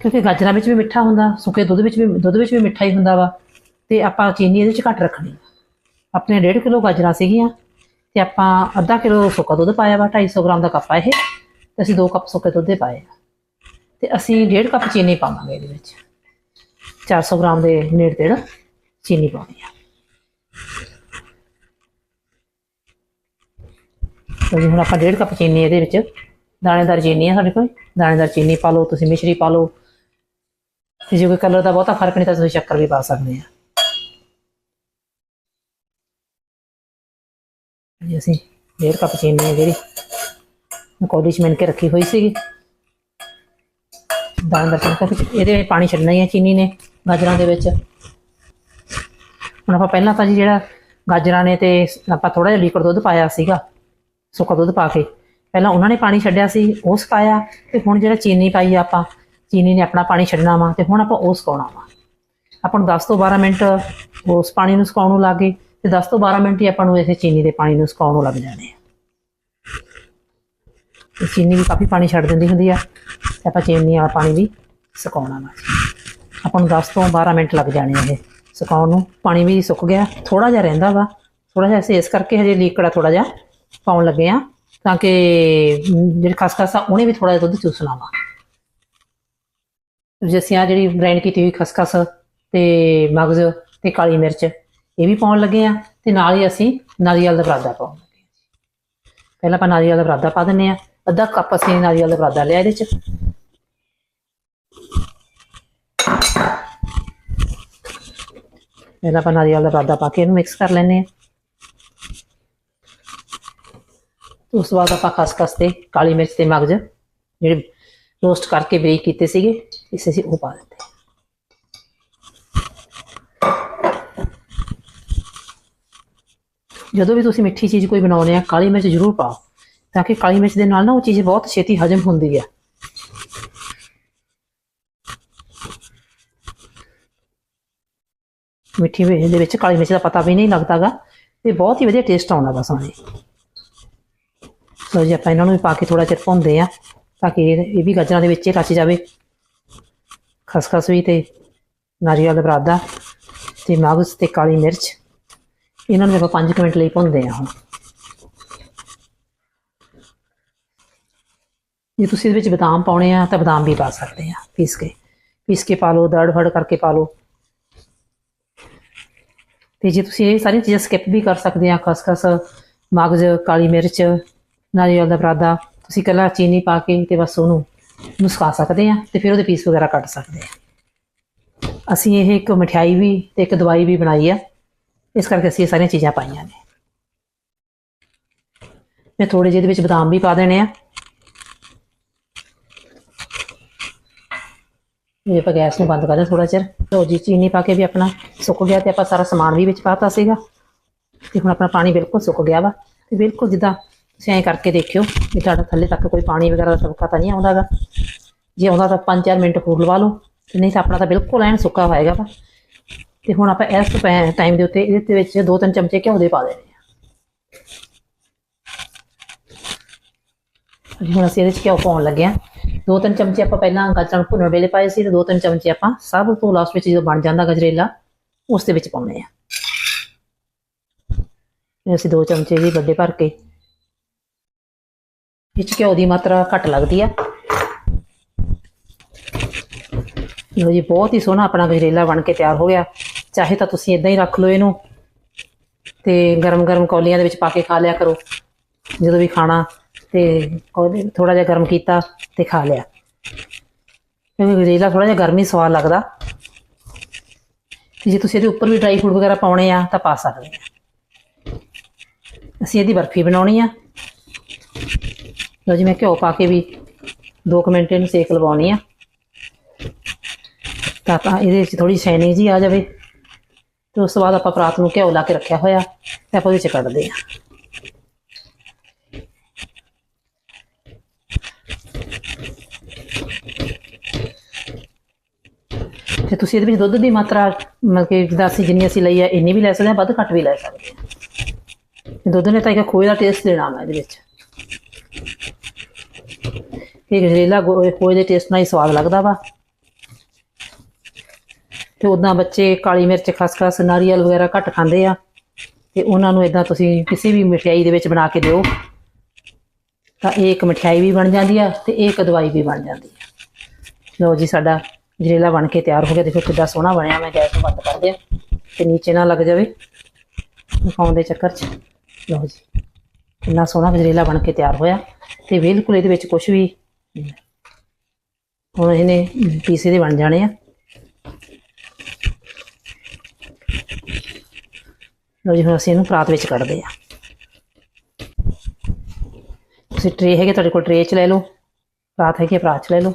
ਕਿਉਂਕਿ ਗਾਜਰਾਂ ਵਿੱਚ ਵੀ ਮਿੱਠਾ ਹੁੰਦਾ, ਸੁੱਕੇ ਦੁੱਧ ਵਿੱਚ ਵੀ, ਦੁੱਧ ਵਿੱਚ ਵੀ ਮਿੱਠਾ ਹੀ ਹੁੰਦਾ ਵਾ। ਤੇ ਆਪਾਂ ਚੀਨੀ ਇਹਦੇ ਵਿੱਚ ਘੱਟ ਰੱਖਣੀ ਆ। ਆਪਣੇ 1.5 ਕਿਲੋ ਗਾਜਰਾਂ ਸੀਗੀਆਂ। ਤੇ ਆਪਾਂ ਅੱਧਾ ਕਿਲੋ ਸੁੱਕਾ ਦੁੱਧ ਪਾਇਆ ਵਾ 250 ਗ੍ਰਾਮ ਦਾ ਕੱਪ ਆ ਇਹ, ਤੇ ਅਸੀਂ 2 ਕੱਪ ਸੁੱਕੇ ਦੁੱਧ ਦੇ ਪਾਏ ਆ। ਤੇ ਅਸੀਂ 1.5 ਕੱਪ ਚੀਨੀ ਪਾਵਾਂਗੇ ਇਹਦੇ ਵਿੱਚ। 400 ਗ੍ਰਾਮ ਦੇ ਨੇੜ ਤੇੜ ਚੀਨੀ ਪਾਉਣੀ ਆ। ਤੇ ਜੀ, ਹੁਣ ਆਪਾਂ 1.5 ਕੱਪ ਚੀਨੀ ਇਹਦੇ ਵਿੱਚ, ਦਾਣੇਦਾਰ ਚੀਨੀ ਆ ਸਾਡੇ ਕੋਲ। ਦਾਣੇਦਾਰ ਚੀਨੀ ਪਾ ਲਓ, ਤੁਸੀਂ ਮਿਸ਼ਰੀ ਪਾ ਲਓ। ਤੇ ਜੇ ਕੋਈ ਕਲਰ ਦਾ ਬਹੁਤਾ ਫ਼ਰਕ ਨਹੀਂ ਤਾਂ ਤੁਸੀਂ ਸ਼ੱਕਰ ਵੀ ਪਾ ਸਕਦੇ ਆ। ਜੀ ਅਸੀਂ ਡੇਢ ਕੱਪ ਚੀਨੀ ਹੈ ਜਿਹੜੀ। ਮੈਂ ਕੌਲੀ ਚ ਮਿਣ ਕੇ ਰੱਖੀ ਹੋਈ ਸੀਗੀ। ਦਾਣੇਦਾਰ ਚੀਨੀ ਕਿਉਂਕਿ ਇਹਦੇ ਵਿੱਚ ਪਾਣੀ ਛੱਡਣਾ ਹੀ ਹੈ ਚੀਨੀ ਨੇ, ਗਾਜਰਾਂ ਦੇ ਵਿੱਚ। ਹੁਣ ਆਪਾਂ ਪਹਿਲਾਂ ਤਾਂ ਜੀ ਜਿਹੜਾ ਗਾਜਰਾਂ ਨੇ ਤੇ ਆਪਾਂ ਥੋੜਾ ਜਿਹਾ ਲਿਕਵਿਡ ਦੁੱਧ ਪਾਇਆ ਸੀਗਾ, ਸੁੱਕਾ ਦੁੱਧ ਪਾ ਕੇ, ਪਹਿਲਾਂ ਉਹਨਾਂ ਨੇ ਪਾਣੀ ਛੱਡਿਆ ਸੀ, ਉਹ ਸੁਕਾਇਆ ਤੇ ਹੁਣ ਜਿਹੜਾ ਚੀਨੀ ਪਾਈ ਆਪਾਂ, ਚੀਨੀ ਨੇ ਆਪਣਾ ਪਾਣੀ ਛੱਡਣਾ ਵਾ ਤੇ ਹੁਣ ਆਪਾਂ ਉਹ ਸੁਕਾਉਣਾ ਵਾ। ਆਪਾਂ ਨੂੰ 10 ਤੋਂ 12 ਮਿੰਟ ਉਸ ਪਾਣੀ ਨੂੰ ਸੁਕਾਉਣ ਨੂੰ ਲੱਗੇ ਤੇ 10 ਤੋਂ 12 ਮਿੰਟ ਹੀ ਆਪਾਂ ਨੂੰ ਇਸੇ ਚੀਨੀ ਦੇ ਪਾਣੀ ਨੂੰ ਸੁਕਾਉਣ ਨੂੰ ਲੱਗ ਜਾਣੇ ਆ। ਤੇ ਚੀਨੀ ਵੀ ਕਾਫੀ ਪਾਣੀ ਛੱਡ ਦਿੰਦੀ ਹੁੰਦੀ ਆ ਤੇ ਆਪਾਂ ਚੀਨੀ ਵਾਲਾ ਪਾਣੀ ਵੀ ਸੁਕਾਉਣਾ ਵਾ। ਆਪਾਂ ਨੂੰ 10 ਤੋਂ 12 ਮਿੰਟ ਲੱਗ ਜਾਣੇ ਆ ਇਹ ਸੁਕਾਉਣ ਨੂੰ। ਪਾਣੀ ਵੀ ਸੁੱਕ ਗਿਆ ਥੋੜਾ ਜਿਹਾ ਰਹਿੰਦਾ ਵਾ ਥੋੜਾ ਜਿਹਾ ਅਸੀਂ ਇਸ ਕਰਕੇ ਹਜੇ ਲੀਕੜਾ ਥੋੜਾ ਜਿਹਾ ਪਾਉਣ ਲੱਗੇ ਆ ਤਾਂ ਕਿ ਅਮ, ਜਿਹੜੀ ਖਸਖਸ ਆ ਉਹਨੇ ਵੀ ਥੋੜਾ ਜਿਹਾ ਦੁੱਧ ਚੂਸਣਾ ਵਾ। ਜੇ ਅਸੀਂ ਆ ਜਿਹੜੀ ਗ੍ਰਾਈਂਡ ਕੀਤੀ ਹੋਈ ਖਸਖਸ ਤੇ ਮਗਜ਼ ਤੇ ਕਾਲੀ ਮਿਰਚ ਇਹ ਵੀ ਪਾਉਣ ਲੱਗੇ ਆ ਤੇ ਨਾਲ ਹੀ ਅਸੀਂ ਨਾਰੀਅਲ ਦਾ ਬਰਾਦਾ ਪਾਉਣ ਲੱਗੇ ਆ ਪਹਿਲਾਂ ਆਪਾਂ ਨਾਰੀਅਲ ਦਾ ਬਰਾਦਾ ਪਾ ਦਿੰਨੇ ਆ। ਅੱਧਾ ਕੱਪ ਅਸੀਂ ਨਾਰੀਅਲ ਦਾ ਬਰਾਦਾ ਲਿਆ ਇਹਦੇ ਚ। ਪਹਿਲਾਂ ਆਪਾਂ ਨਾਰੀਅਲ ਦਾ ਬਰਾਦਾ ਪਾ ਕੇ ਇਹਨੂੰ ਮਿਕਸ ਕਰ ਲੈਨੇ ਆ। ਉਸ ਤੋਂ ਬਾਅਦ ਆਪਾਂ ਖਸਖਸ ਤੇ ਕਾਲੀ ਮਿਰਚ ਤੇ ਮਗਜ਼ ਜਿਹੜੇ ਰੋਸਟ ਕਰਕੇ ਬਰੀਕ ਕੀਤੇ ਸੀਗੇ, ਇਸੇ ਅਸੀਂ ਉਹ ਪਾ ਦਿੱਤੇ ਜਦੋਂ ਵੀ ਤੁਸੀਂ ਮਿੱਠੀ ਚੀਜ਼ ਕੋਈ ਬਣਾਉਣੇ ਆ, ਕਾਲੀ ਮਿਰਚ ਜ਼ਰੂਰ ਪਾਓ, ਤਾਂ ਕਿ ਕਾਲੀ ਮਿਰਚ ਦੇ ਨਾਲ ਨਾ ਉਹ ਚੀਜ਼ ਬਹੁਤ ਛੇਤੀ ਹਜਮ ਹੁੰਦੀ ਹੈ ਮਿੱਠੀ ਵੀ ਦੇ ਵਿੱਚ ਕਾਲੀ ਮਿਰਚ ਦਾ ਪਤਾ ਵੀ ਨਹੀਂ ਲੱਗਦਾਗਾ, ਤੇ ਬਹੁਤ ਹੀ ਵਧੀਆ ਟੇਸਟ ਆਉਂਦਾ ਬਸ ਉਹਦੇ ਸੋ ਜੀ, ਆਪਾਂ ਇਹਨਾਂ ਨੂੰ ਵੀ ਪਾ ਕੇ ਥੋੜਾ ਚਿਰ ਭੁੰਨਦੇ ਆ, ਤਾਂ ਕਿ ਇਹ ਵੀ ਗਾਜਰਾਂ ਦੇ ਵਿੱਚ ਹੀ ਰਚ ਜਾਵੇ। ਖਸਖਸ ਵੀ ਤੇ ਨਾਰੀਅਲ ਦਾ ਬਰਾਦਾ, ਤੇ ਮਗਜ਼ ਤੇ ਕਾਲੀ ਮਿਰਚ। ਇਹਨਾਂ ਨੂੰ ਆਪਾਂ 5 ਮਿੰਟ ਲਈ ਭੁੰਨਦੇ ਆ ਹੁਣ। ਜੇ ਤੁਸੀਂ ਇਹਦੇ ਵਿੱਚ ਬਦਾਮ ਪਾਉਣੇ ਆ ਤਾਂ ਬਦਾਮ ਵੀ ਪਾ ਸਕਦੇ ਆ, ਪੀਸ ਕੇ। ਪੀਸ ਕੇ ਪਾ ਲਓ, ਦੜ ਫੜ ਕਰਕੇ ਪਾ ਲਓ। ਤੇ ਜੇ ਤੁਸੀਂ ਇਹ ਸਾਰੀਆਂ ਚੀਜ਼ਾਂ ਸਕਿਪ ਵੀ ਕਰ ਸਕਦੇ ਆ, ਖਸਖਸ, ਮਗਜ਼, ਕਾਲੀ ਮਿਰਚ, ਨਾਰੀਅਲ ਦਾ ਬਰਾਦਾ ਤੁਸੀਂ ਕੱਲਾ ਚੀਨੀ ਪਾ ਕੇ ਤੇ ਬਸ ਉਹਨੂੰ ਮੁਸਕਾ ਸਕਦੇ ਆ ਤੇ ਫਿਰ ਉਹਦੇ ਪੀਸ ਵਗੈਰਾ ਕੱਟ ਸਕਦੇ ਆ। ਅਸੀਂ ਇਹ ਇੱਕ ਮਠਿਆਈ ਵੀ ਤੇ ਇੱਕ ਦਵਾਈ ਵੀ ਬਣਾਈ ਆ। ਇਸ ਕਰਕੇ ਅਸੀਂ ਇਹ ਸਾਰੀਆਂ ਚੀਜ਼ਾਂ ਪਾਈਆਂ ਨੇ। ਮੈਂ ਥੋੜੇ ਜਿਹੇ ਦੇ ਵਿੱਚ ਬਦਾਮ ਵੀ ਪਾ ਦੇਣੇ ਆ। ਇਹ ਆਪਾਂ ਗੈਸ ਨੂੰ ਬੰਦ ਕਰ ਦੇ ਥੋੜਾ ਚਿਰ। ਲੋ ਜੀ, ਚੀਨੀ ਪਾ ਕੇ ਵੀ ਆਪਣਾ ਸੁੱਕ ਗਿਆ ਤੇ ਆਪਾਂ ਸਾਰਾ ਸਮਾਨ ਵੀ ਵਿੱਚ ਪਾਤਾ ਸੀਗਾ। ਤੇ ਹੁਣ ਆਪਣਾ ਪਾਣੀ ਬਿਲਕੁਲ ਸੁੱਕ ਗਿਆ ਵਾ। ਤੇ ਬਿਲਕੁਲ ਜਿੱਦਾਂ ਤੁਸੀਂ ਐਂ ਕਰਕੇ ਦੇਖਿਓ ਵੀ ਤੁਹਾਡਾ ਥੱਲੇ ਤੱਕ ਕੋਈ ਪਾਣੀ ਵਗੈਰਾ ਦਾ ਸਬਕਾ ਤਾਂ ਨਹੀਂ ਆਉਂਦਾਗਾ ਜੇ ਆਉਂਦਾ ਤਾਂ 5-4 ਮਿੰਟ ਹੋਰ ਲਵਾ ਲਓ। ਨਹੀਂ ਤਾਂ ਆਪਣਾ ਤਾਂ ਬਿਲਕੁਲ ਐਨ ਸੁੱਕਾ ਹੋਏਗਾ ਵਾ। ਤੇ ਹੁਣ ਆਪਾਂ ਇਸ ਟਾਈਮ ਦੇ ਉੱਤੇ ਇਹਦੇ ਵਿੱਚ ਦੋ ਤਿੰਨ ਚਮਚੇ ਘਿਓ ਦੇ ਪਾ ਦੇਣੇ ਆ। ਹੁਣ ਅਸੀਂ ਇਹਦੇ ਚ ਘਿਓ ਪਾਉਣ ਲੱਗੇ ਆ ਦੋ ਤਿੰਨ ਚਮਚੇ ਆਪਾਂ ਪਹਿਲਾਂ ਗਾਜਰਾਂ ਨੂੰ ਭੁੰਨਣ ਵੇਲੇ ਪਾਏ ਸੀ ਤੇ ਦੋ ਤਿੰਨ ਚਮਚੇ ਆਪਾਂ ਸਭ ਤੋਂ ਲਾਸਟ ਵਿੱਚ ਜਦੋਂ ਬਣ ਜਾਂਦਾ ਗਜਰੇਲਾ, ਉਸ ਦੇ ਵਿੱਚ ਪਾਉਣੇ ਆ। ਅਸੀਂ ਦੋ ਚਮਚੇ ਜੀ ਵੱਡੇ ਭਰ ਕੇ ਵਿੱਚ ਘਿਓ ਦੀ ਮਾਤਰਾ ਘੱਟ ਲੱਗਦੀ ਆ। ਲੋ ਜੀ, ਬਹੁਤ ਹੀ ਸੋਹਣਾ ਆਪਣਾ ਗਜਰੇਲਾ ਬਣ ਕੇ ਤਿਆਰ ਹੋ ਗਿਆ। ਚਾਹੇ ਤਾਂ ਤੁਸੀਂ ਇਦਾਂ ਹੀ ਰੱਖ ਲਓ ਇਹਨੂੰ ਤੇ ਗਰਮ ਗਰਮ ਕੌਲੀਆਂ ਦੇ ਵਿੱਚ ਪਾ ਕੇ ਖਾ ਲਿਆ ਕਰੋ। ਜਦੋਂ ਵੀ ਖਾਣਾ ਤੇ ਥੋੜਾ ਜਿਹਾ ਗਰਮ ਕੀਤਾ ਤੇ ਖਾ ਲਿਆ। ਕਿਉਂਕਿ ਗਜਰੇਲਾ ਥੋੜਾ ਜਿਹਾ ਗਰਮੀ ਸਵਾਦ ਲੱਗਦਾ। ਤੇ ਜੇ ਤੁਸੀਂ ਇਹਦੇ ਉੱਪਰ ਵੀ ਡਰਾਈ ਫਰੂਟ ਵਗੈਰਾ ਪਾਉਣੇ ਆ ਤਾਂ ਪਾ ਸਕਦੇ ਆ। ਅਸੀਂ ਇਹਦੀ ਬਰਫੀ ਬਣਾਉਣੀ ਆ। ਲਓ ਜੀ ਮੈਂ ਘਿਓ ਪਾ ਕੇ ਵੀ 2 ਮਿੰਟ ਇਹਨੂੰ ਸੇਕ ਲਵਾਉਣੀ ਆ। ਤਾਂ ਤਾਂ ਇਹਦੇ ਵਿੱਚ ਥੋੜੀ ਸ਼ਾਈਨਿੰਗ ਜੀ ਆ ਜਾਵੇ। ਤੇ ਉਸ ਤੋਂ ਬਾਅਦ ਆਪਾਂ ਪਰਾਤ ਨੂੰ ਘਿਓ ਲਾ ਕੇ ਰੱਖਿਆ ਹੋਇਆ, ਤੇ ਆਪਾਂ ਉਹਦੇ ਵਿੱਚ ਕੱਢਦੇ ਆ ਤੇ ਤੁਸੀਂ ਇਹਦੇ ਵਿੱਚ ਦੁੱਧ ਦੀ ਮਾਤਰਾ, ਮਤਲਬ ਕਿ ਜਿੱਦਾਂ ਅਸੀਂ ਜਿੰਨੀ ਅਸੀਂ ਲਈ ਹੈ, ਇੰਨੀ ਵੀ ਲੈ ਸਕਦੇ ਹਾਂ, ਵੱਧ ਘੱਟ ਵੀ ਲੈ ਸਕਦੇ ਹਾਂ। ਦੁੱਧ ਨੇ ਤਾਂ ਇੱਕ ਖੋਏ ਦਾ ਟੇਸਟ ਦੇਣਾ ਮੈਂ ਇਹਦੇ ਵਿੱਚ। ਇਹ ਗਜਰੇਲਾ ਗੋ- ਖੋਏ ਦੇ ਟੇਸਟ ਨਾਲ ਹੀ ਸਵਾਦ ਲੱਗਦਾ ਵਾ। ਤੇ ਉਦਾਂ ਬੱਚੇ ਕਾਲੀ ਮਿਰਚ ਖਸਖਸ ਨਾਰੀਅਲ ਵਗੈਰਾ ਘੱਟ ਖਾਂਦੇ ਆ। ਤੇ ਉਹਨਾਂ ਨੂੰ ਇਦਾਂ ਤੁਸੀਂ ਕਿਸੇ ਵੀ ਮਠਿਆਈ ਦੇ ਵਿੱਚ ਬਣਾ ਕੇ ਦਿਓ। ਤਾਂ ਇਹ ਇੱਕ ਮਠਿਆਈ ਵੀ ਬਣ ਜਾਂਦੀ ਆ ਤੇ ਇਹ ਇੱਕ ਦਵਾਈ ਵੀ ਬਣ ਜਾਂਦੀ ਆ। ਲਓ ਜੀ, ਸਾਡਾ ਗਜਰੇਲਾ ਬਣ ਕੇ ਤਿਆਰ ਹੋ ਗਿਆ। ਦੇਖੋ ਕਿੱਦਾਂ ਸੋਹਣਾ ਬਣਿਆ। ਮੈਂ ਗੈਸ ਨੂੰ ਬੰਦ ਕਰ ਦਿਆਂ ਤੇ ਨੀਚੇ ਨਾ ਲੱਗ ਜਾਵੇ। ਦਿਖਾਉਣ ਦੇ ਚੱਕਰ 'ਚ। ਲਓ ਜੀ, ਕਿੰਨਾ ਸੋਹਣਾ ਗਜਰੇਲਾ ਬਣ ਕੇ ਤਿਆਰ ਹੋਇਆ ਤੇ ਬਿਲਕੁਲ ਇਹਦੇ ਵਿੱਚ ਕੁਝ ਵੀ ਹੁਣ ਇਹਨੇ ਪੀਸੇ ਦੇ ਬਣ ਜਾਣੇ ਆ। ਲਓ ਜੀ ਹੁਣ ਅਸੀਂ ਇਹਨੂੰ ਪਰਾਤ ਵਿੱਚ ਕੱਢਦੇ ਆ ਤੁਸੀਂ ਟਰੇ ਹੈਗੇ ਤੁਹਾਡੇ ਕੋਲ ਟਰੇ 'ਚ ਲੈ ਲਓ। ਪਰਾਤ ਹੈਗੀ ਆ, ਪਰਾਤ 'ਚ ਲੈ ਲਓ।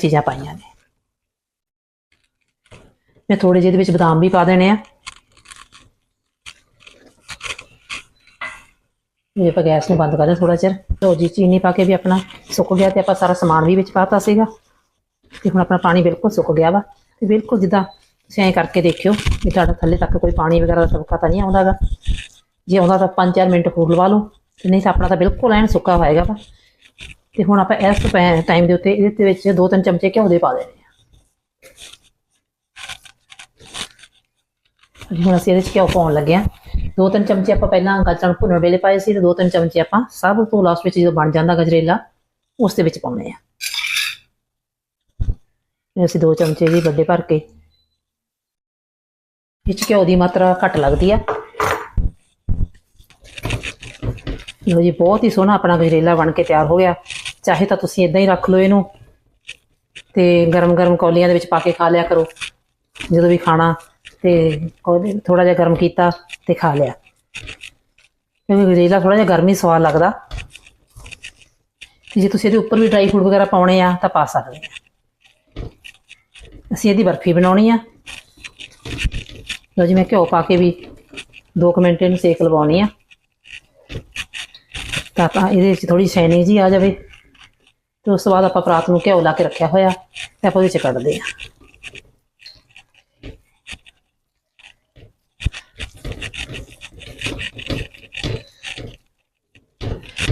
ਚੀਜ਼ਾਂ ਪਾਈਆਂ ਨੇ। ਮੈਂ ਥੋੜੇ ਜਿਹੇ ਦੇ ਵਿੱਚ ਬਦਾਮ ਵੀ ਪਾ ਦੇਣੇ ਆ। ਇਹ ਆਪਾਂ ਗੈਸ ਨੂੰ ਬੰਦ ਕਰਦੇ ਥੋੜਾ ਚਿਰ। ਲਓ ਜੀ ਚੀਨੀ ਪਾ ਕੇ ਵੀ ਆਪਣਾ ਸੁੱਕ ਗਿਆ ਤੇ ਆਪਾਂ ਸਾਰਾ ਸਮਾਨ ਵੀ ਵਿੱਚ ਪਾਤਾ ਸੀਗਾ। ਤੇ ਹੁਣ ਆਪਣਾ ਪਾਣੀ ਬਿਲਕੁਲ ਸੁੱਕ ਗਿਆ ਵਾ। ਤੇ ਬਿਲਕੁਲ ਜਿੱਦਾਂ ਤੁਸੀਂ ਐਂ ਕਰਕੇ ਦੇਖਿਓ ਵੀ ਤੁਹਾਡਾ ਥੱਲੇ ਤੱਕ ਕੋਈ ਪਾਣੀ ਵਗੈਰਾ ਦਾ ਸਬਕਾ ਤਾਂ ਨਹੀਂ ਆਉਂਦਾਗਾ ਜੇ ਆਉਂਦਾ ਤਾਂ 5-4 ਮਿੰਟ ਹੋਰ ਲਵਾ ਲਓ, ਤੇ ਨਹੀਂ ਤਾਂ ਆਪਣਾ ਤਾਂ ਬਿਲਕੁਲ ਐਨ ਸੁੱਕਾ ਹੋਏਗਾ ਵਾ। ਤੇ ਹੁਣ ਆਪਾਂ ਇਸ ਟਾਈਮ ਦੇ ਉੱਤੇ ਇਹਦੇ ਵਿੱਚ ਦੋ ਤਿੰਨ ਚਮਚੇ ਘਿਓ ਦੇ ਪਾ ਦੇਣੇ ਆ। ਹੁਣ ਅਸੀਂ ਇਹਦੇ ਚ ਘਿਓ ਪਾਉਣ ਲੱਗੇ ਆ ਦੋ ਤਿੰਨ ਚਮਚੇ ਆਪਾਂ ਪਹਿਲਾਂ ਗਾਜਰਾਂ ਨੂੰ ਭੁੰਨਣ ਵੇਲੇ ਪਾਏ ਸੀ ਤੇ ਦੋ ਤਿੰਨ ਚਮਚੇ ਆਪਾਂ ਸਭ ਤੋਂ ਲਾਸਟ ਵਿੱਚ ਜਦੋਂ ਬਣ ਜਾਂਦਾ ਗਜਰੇਲਾ, ਉਸ ਦੇ ਵਿੱਚ ਪਾਉਣੇ ਆ। ਅਸੀਂ ਦੋ ਚਮਚੇ ਜੀ ਵੱਡੇ ਭਰ ਕੇ। ਵਿੱਚ ਘਿਓ ਦੀ ਮਾਤਰਾ ਘੱਟ ਲੱਗਦੀ ਆ। ਲੋ ਜੀ, ਬਹੁਤ ਹੀ ਸੋਹਣਾ ਆਪਣਾ ਗਜਰੇਲਾ ਬਣ ਕੇ ਤਿਆਰ ਹੋ ਗਿਆ। ਚਾਹੇ ਤਾਂ ਤੁਸੀਂ ਇਦਾਂ ਹੀ ਰੱਖ ਲਓ ਇਹਨੂੰ ਤੇ ਗਰਮ ਗਰਮ ਕੌਲੀਆਂ ਦੇ ਵਿੱਚ ਪਾ ਕੇ ਖਾ ਲਿਆ ਕਰੋ। ਜਦੋਂ ਵੀ ਖਾਣਾ ਤੇ ਥੋੜਾ ਜਿਹਾ ਗਰਮ ਕੀਤਾ ਤੇ ਖਾ ਲਿਆ। ਕਿਉਂਕਿ ਗਜਰੇਲਾ ਥੋੜਾ ਜਿਹਾ ਗਰਮੀ ਸਵਾਦ ਲੱਗਦਾ। ਤੇ ਜੇ ਤੁਸੀਂ ਇਹਦੇ ਉੱਪਰ ਵੀ ਡਰਾਈ ਫਰੂਟ ਵਗੈਰਾ ਪਾਉਣੇ ਆ ਤਾਂ ਪਾ ਸਕਦੇ ਆ। ਅਸੀਂ ਇਹਦੀ ਬਰਫੀ ਬਣਾਉਣੀ ਆ। ਲਓ ਜੀ, ਮੈਂ ਘਿਓ ਪਾ ਕੇ ਵੀ 2 ਮਿੰਟ ਇਹਨੂੰ ਸੇਕ ਲਵਾਉਣੀ ਆ। ਤਾਂ ਤਾਂ ਇਹਦੇ ਵਿੱਚ ਥੋੜੀ ਸ਼ਾਈਨਿੰਗ ਜੀ ਆ ਜਾਵੇ। ਤੇ ਉਸ ਤੋਂ ਬਾਅਦ ਆਪਾਂ ਪਰਾਤ ਨੂੰ ਘਿਓ ਲਾ ਕੇ ਰੱਖਿਆ ਹੋਇਆ। ਤੇ ਆਪਾਂ ਉਹਦੇ ਚ ਕੱਢਦੇ ਆ।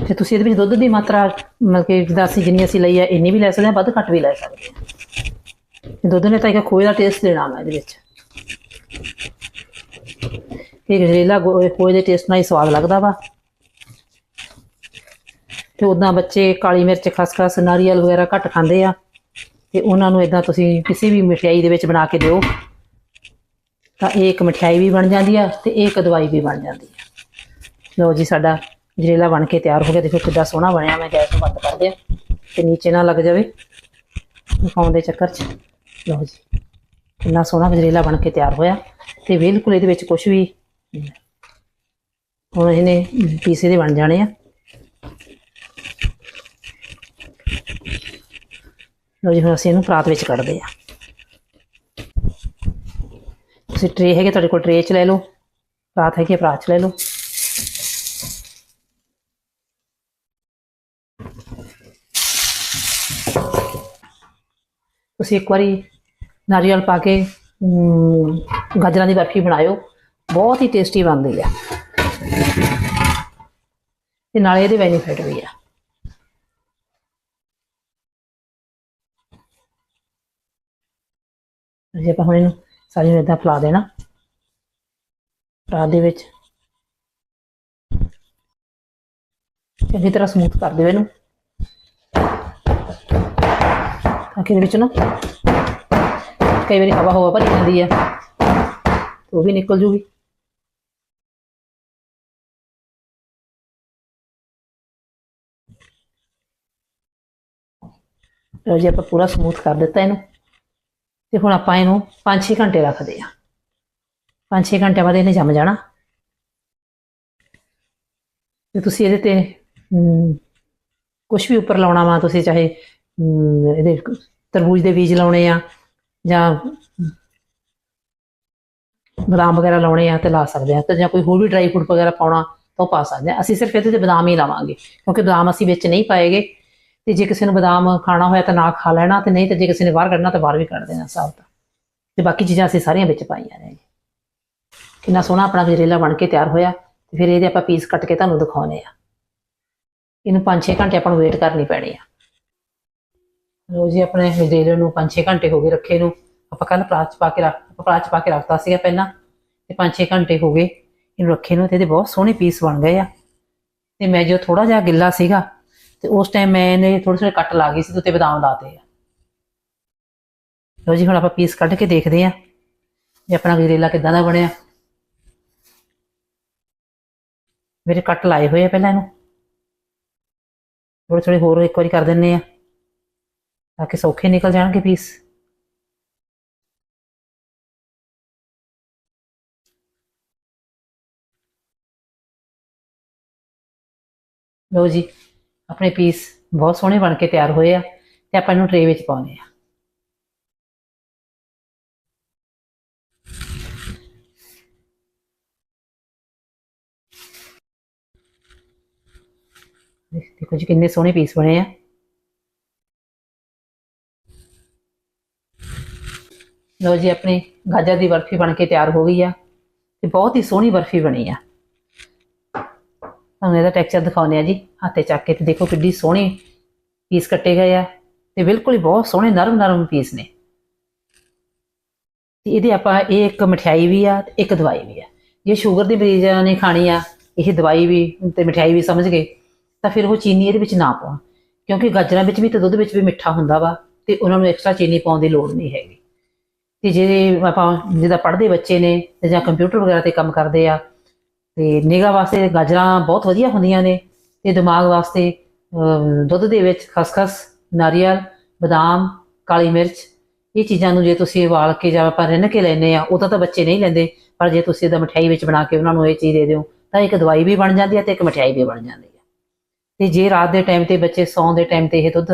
ਤੇ ਤੁਸੀਂ ਇਹਦੇ ਵਿੱਚ ਦੁੱਧ ਦੀ ਮਾਤਰਾ, ਮਤਲਬ ਕਿ ਜਿੱਦਾਂ ਅਸੀਂ ਜਿੰਨੀ ਅਸੀਂ ਲਈ ਹੈ ਇੰਨੀ ਵੀ ਲੈ ਸਕਦੇ ਹਾਂ ਵੱਧ ਘੱਟ ਵੀ ਲੈ ਸਕਦੇ ਹਾਂ ਦੁੱਧ ਨੇ ਤਾਂ ਇੱਕ ਖੋਏ ਦਾ ਟੇਸਟ ਦੇਣਾ ਮੈਂ ਇਹਦੇ ਵਿੱਚ। ਇਹ ਗਜਰੇਲਾ ਖੋਏ ਦੇ ਟੇਸਟ ਨਾਲ ਹੀ ਸਵਾਦ ਲੱਗਦਾ ਵਾ। ਤੇ ਉਦਾਂ ਬੱਚੇ ਕਾਲੀ ਮਿਰਚ, ਖਸਖਸ, ਨਾਰੀਅਲ ਵਗੈਰਾ ਘੱਟ ਖਾਂਦੇ ਆ। ਤੇ ਉਹਨਾਂ ਨੂੰ ਇਦਾਂ ਤੁਸੀਂ ਕਿਸੇ ਵੀ ਮਠਿਆਈ ਦੇ ਵਿੱਚ ਬਣਾ ਕੇ ਦਿਓ। ਤਾਂ ਇਹ ਇੱਕ ਮਠਿਆਈ ਵੀ ਬਣ ਜਾਂਦੀ ਆ ਤੇ ਇਹ ਇੱਕ ਦਵਾਈ ਵੀ ਬਣ ਜਾਂਦੀ ਆ। ਲਓ ਜੀ, ਸਾਡਾ ਗਜਰੇਲਾ ਬਣ ਕੇ ਤਿਆਰ ਹੋ ਗਿਆ। ਦੇਖੋ ਕਿੱਡਾ ਸੋਹਣਾ ਬਣਿਆ। ਮੈਂ ਗੈਸ ਨੂੰ ਬੰਦ ਕਰ ਦਿਆਂ ਤੇ ਨੀਚੇ ਨਾ ਲੱਗ ਜਾਵੇ। ਦਿਖਾਉਣ ਦੇ ਚੱਕਰ 'ਚ। ਲਓ ਜੀ। ਕਿੰਨਾ ਸੋਹਣਾ ਗਜਰੇਲਾ ਬਣ ਕੇ ਤਿਆਰ ਹੋਇਆ ਤੇ ਬਿਲਕੁਲ ਇਹਦੇ ਵਿੱਚ ਕੁਝ ਵੀ ਹੁਣ ਇਹਨੇ ਪੀਸੇ ਦੇ ਬਣ ਜਾਣੇ ਆ। ਲਓ ਜੀ, ਹੁਣ ਅਸੀਂ ਇਹਨੂੰ ਪਰਾਤ ਵਿੱਚ ਕੱਢਦੇ ਆ। ਤੁਸੀਂ ਟਰੇ ਹੈਗੇ, ਤੁਹਾਡੇ ਕੋਲ ਟਰੇ 'ਚ ਲੈ ਲਓ, ਪਰਾਤ ਹੈਗੀ ਪਰਾਤ 'ਚ ਲੈ ਲਓ। ਤੁਸੀਂ ਇੱਕ ਵਾਰੀ ਨਾਰੀਅਲ ਪਾ ਕੇ ਗਾਜਰਾਂ ਦੀ ਬਰਫੀ ਬਣਾਇਓ। ਬਹੁਤ ਹੀ ਟੇਸਟੀ ਬਣਦੀ ਆ। ਤੇ ਨਾਲੇ ਇਹਦੇ ਬੈਨੀਫਿਟ ਵੀ ਆ। ਜੇ ਆਪਾਂ ਹੁਣ ਇਹਨੂੰ ਸਾਰੀ ਨੂੰ ਇਦਾਂ ਫਲਾ ਦੇਣਾ। ਪਰਾਤ ਦੇ ਵਿੱਚ। ਚੰਗੀ ਤਰ੍ਹਾਂ ਸਮੂਥ ਕਰ ਦਿਓ ਇਹਨੂੰ। ਤਾਂ ਕਿ ਵਿੱਚ ਨਾ ਕਈ ਵਾਰੀ ਹਵਾ ਹਵਾ ਭਰੀ ਜਾਂਦੀ ਆ ਉਹ ਵੀ ਨਿਕਲ ਜੂਗੀ। ਲਓ ਜੀ, ਆਪਾਂ ਪੂਰਾ ਸਮੂਥ ਕਰ ਦਿੱਤਾ ਇਹਨੂੰ। ਤੇ ਹੁਣ ਆਪਾਂ ਇਹਨੂੰ 5-6 ਘੰਟੇ ਰੱਖਦੇ ਆ 5-6 ਘੰਟੇ ਬਾਅਦ ਇਹਨੇ ਜੰਮ ਜਾਣਾ। ਤੇ ਤੁਸੀਂ ਇਹਦੇ ਤੇ ਕੁਝ ਵੀ ਉੱਪਰ ਲਾਉਣਾ ਵਾ, ਤੁਸੀਂ ਚਾਹੇ ਅਮ, ਇਹਦੇ ਤਰਬੂਜ ਦੇ ਬੀਜ ਲਾਉਣੇ ਆ ਜਾਂ ਬਦਾਮ ਵਗੈਰਾ ਲਾਉਣੇ ਆ ਤੇ ਲਾ ਸਕਦੇ ਆ ਤੇ ਜਾਂ ਕੋਈ ਹੋਰ ਵੀ ਡਰਾਈ ਫਰੂਟ ਵਗੈਰਾ ਪਾਉਣਾ ਤਾਂ ਉਹ ਪਾ ਸਕਦੇ ਆ। ਅਸੀਂ ਸਿਰਫ ਇਹਦੇ ਤੇ ਬਦਾਮ ਹੀ ਲਾਵਾਂਗੇ ਕਿਉਂਕਿ ਬਦਾਮ ਅਸੀਂ ਵਿੱਚ ਨਹੀਂ ਪਾਏਗੇ ਤੇ ਜੇ ਕਿਸੇ ਨੂੰ ਬਦਾਮ ਖਾਣਾ ਹੋਇਆ ਤਾਂ ਨਾ ਖਾ ਲੈਣਾ ਤੇ ਨਹੀਂ ਤੇ ਜੇ ਕਿਸੇ ਨੇ ਬਾਹਰ ਕੱਢਣਾ ਤਾਂ ਬਾਹਰ ਵੀ ਕੱਢ ਦੇਣਾ ਸਾਬ ਤਾਂ। ਤੇ ਬਾਕੀ ਚੀਜ਼ਾਂ ਅਸੀਂ ਸਾਰੀਆਂ ਵਿੱਚ ਪਾਈਆਂ ਨੇ। ਕਿੰਨਾ ਸੋਹਣਾ ਆਪਣਾ ਗਜਰੇਲਾ ਬਣ ਕੇ ਤਿਆਰ ਹੋਇਆ ਤੇ ਫਿਰ ਇਹਦੇ ਆਪਾਂ ਪੀਸ ਕੱਟ ਕੇ ਤੁਹਾਨੂੰ ਦਿਖਾਉਨੇ ਆ। ਇਹਨੂੰ 5-6 ਘੰਟੇ ਆਪਾਂ ਨੂੰ ਵੇਟ ਕਰਨੀ ਪੈਣੀ ਆ। ਲੋ ਜੀ ਆਪਣੇ ਗਜਰੇਲੇ ਨੂੰ 5-6 ਘੰਟੇ ਹੋ ਗਏ ਰੱਖੇ ਨੂੰ। ਆਪਾਂ ਕੱਲ ਪਰਾਤ ਚ ਪਾ ਕੇ ਰੱਖ, ਆਪਾਂ ਪਰਾਤ ਚ ਪਾ ਕੇ ਰੱਖਤਾ ਸੀਗਾ ਪਹਿਲਾਂ, ਤੇ 5-6 ਘੰਟੇ ਹੋ ਗਏ ਇਹਨੂੰ ਰੱਖੇ ਨੂੰ ਤੇ ਇਹਦੇ ਬਹੁਤ ਸੋਹਣੇ ਪੀਸ ਬਣ ਗਏ ਆ। ਤੇ ਮੈਂ ਜੋ ਥੋੜਾ ਜਿਹਾ ਗਿੱਲਾ ਸੀਗਾ, ਤੇ ਉਸ ਟਾਈਮ ਮੈਂ ਇਹਨੇ ਥੋੜੇ ਥੋੜੇ ਕੱਟ ਲਾ ਗਈ ਸੀ ਤੇ ਉੱਤੇ ਬਦਾਮ ਲਾਤੇ ਆ। ਲੋ ਜੀ, ਹੁਣ ਆਪਾਂ ਪੀਸ ਕੱਢ ਕੇ ਦੇਖਦੇ ਆ ਵੀ ਆਪਣਾ ਗਜਰੇਲਾ ਕਿੱਦਾਂ ਦਾ ਬਣਿਆ। ਮੇਰੇ ਕੱਟ ਲਾਏ ਹੋਏ ਆ ਪਹਿਲਾਂ ਇਹਨੂੰ। ਥੋੜੇ ਥੋੜੇ ਹੋਰ ਇੱਕ ਵਾਰੀ ਕਰ ਦਿੰਨੇ ਆ। ਤਾਂ ਕਿ ਸੌਖੇ ਨਿਕਲ ਜਾਣਗੇ ਪੀਸ ਲਓ ਜੀ, ਆਪਣੇ ਪੀਸ ਬਹੁਤ ਸੋਹਣੇ ਬਣ ਕੇ ਤਿਆਰ ਹੋਏ ਆ ਤੇ ਆਪਾਂ ਇਹਨੂੰ ਟਰੇ ਵਿੱਚ ਪਾਉਣੇ ਆ। ਦੇਖੋ ਜੀ ਕਿੰਨੇ ਸੋਹਣੇ ਪੀਸ ਬਣੇ ਆ। ਲਓ ਜੀ, ਆਪਣੀ ਗਾਜਰ ਦੀ ਬਰਫੀ ਬਣ ਕੇ ਤਿਆਰ ਹੋ ਗਈ ਆ ਤੇ ਬਹੁਤ ਹੀ ਸੋਹਣੀ ਬਰਫੀ ਬਣੀ ਆ। ਤੁਹਾਨੂੰ ਇਹਦਾ ਟੈਕਸਚਰ ਦਿਖਾਉਂਦੇ ਆ ਜੀ। ਹੱਥੇ ਚੱਕ ਕੇ ਤੇ ਦੇਖੋ ਕਿੱਡੀ ਸੋਹਣੀ ਪੀਸ ਕੱਟੇ ਗਏ ਆ ਤੇ ਬਿਲਕੁਲ ਹੀ ਬਹੁਤ ਸੋਹਣੇ ਨਰਮ ਨਰਮ ਪੀਸ ਨੇ। ਤੇ ਇਹਦੇ ਆਪਾਂ ਇਹ ਇੱਕ ਮਠਿਆਈ ਵੀ ਆ ਤੇ ਇੱਕ ਦਵਾਈ ਵੀ ਆ। ਜੇ ਸ਼ੂਗਰ ਦੇ ਮਰੀਜ਼ਾਂ ਨੇ ਖਾਣੀ ਆ, ਇਹ ਦਵਾਈ ਵੀ ਤੇ ਮਠਿਆਈ ਵੀ ਸਮਝ ਗਏ, ਤਾਂ ਫਿਰ ਉਹ ਚੀਨੀ ਇਹਦੇ ਵਿੱਚ ਨਾ ਪਾਉਣ। ਕਿਉਂਕਿ ਗਾਜਰਾਂ ਵਿੱਚ ਵੀ ਤੇ ਦੁੱਧ ਵਿੱਚ ਵੀ ਮਿੱਠਾ ਹੁੰਦਾ ਵਾ ਤੇ ਉਹਨਾਂ ਨੂੰ ਐਕਸਟਰਾ ਚੀਨੀ ਪਾਉਣ ਦੀ ਲੋੜ ਨਹੀਂ ਹੈਗੀ। ਤੇ ਜਿਹੜੇ ਆਪਾਂ ਜਿਹਦਾ ਪੜ੍ਹਦੇ ਬੱਚੇ ਨੇ ਤੇ ਜਾਂ ਕੰਪਿਊਟਰ ਵਗੈਰਾ ਤੇ ਕੰਮ ਕਰਦੇ ਆ, ਤੇ ਨਿਗਾਹ ਵਾਸਤੇ ਗਾਜਰਾਂ ਬਹੁਤ ਵਧੀਆ ਹੁੰਦੀਆਂ ਨੇ ਤੇ ਦਿਮਾਗ ਵਾਸਤੇ ਦੁੱਧ ਦੇ ਵਿੱਚ ਖਸਖਸ, ਨਾਰੀਅਲ, ਬਦਾਮ, ਕਾਲੀ ਮਿਰਚ, ਇਹ ਚੀਜ਼ਾਂ ਨੂੰ ਜੇ ਤੁਸੀਂ ਉਬਾਲ ਕੇ ਜਾਂ ਆਪਾਂ ਰਿੰਨ ਕੇ ਲੈਨੇ ਆ ਉਹਦਾ ਤਾਂ ਬੱਚੇ ਨਹੀਂ ਲੈਂਦੇ, ਪਰ ਜੇ ਤੁਸੀਂ ਇਹਦਾ ਮਠਿਆਈ ਵਿੱਚ ਬਣਾ ਕੇ ਉਹਨਾਂ ਨੂੰ ਇਹ ਚੀਜ਼ ਦੇ ਦਿਓ, ਤਾਂ ਇੱਕ ਦਵਾਈ ਵੀ ਬਣ ਜਾਂਦੀ ਹੈ ਤੇ ਇੱਕ ਮਠਿਆਈ ਵੀ ਬਣ ਜਾਂਦੀ ਹੈ। ਤੇ ਜੇ ਰਾਤ ਦੇ ਟਾਈਮ ਤੇ ਬੱਚੇ ਸੌਣ ਦੇ ਟਾਈਮ ਤੇ ਇਹ ਦੁੱਧ,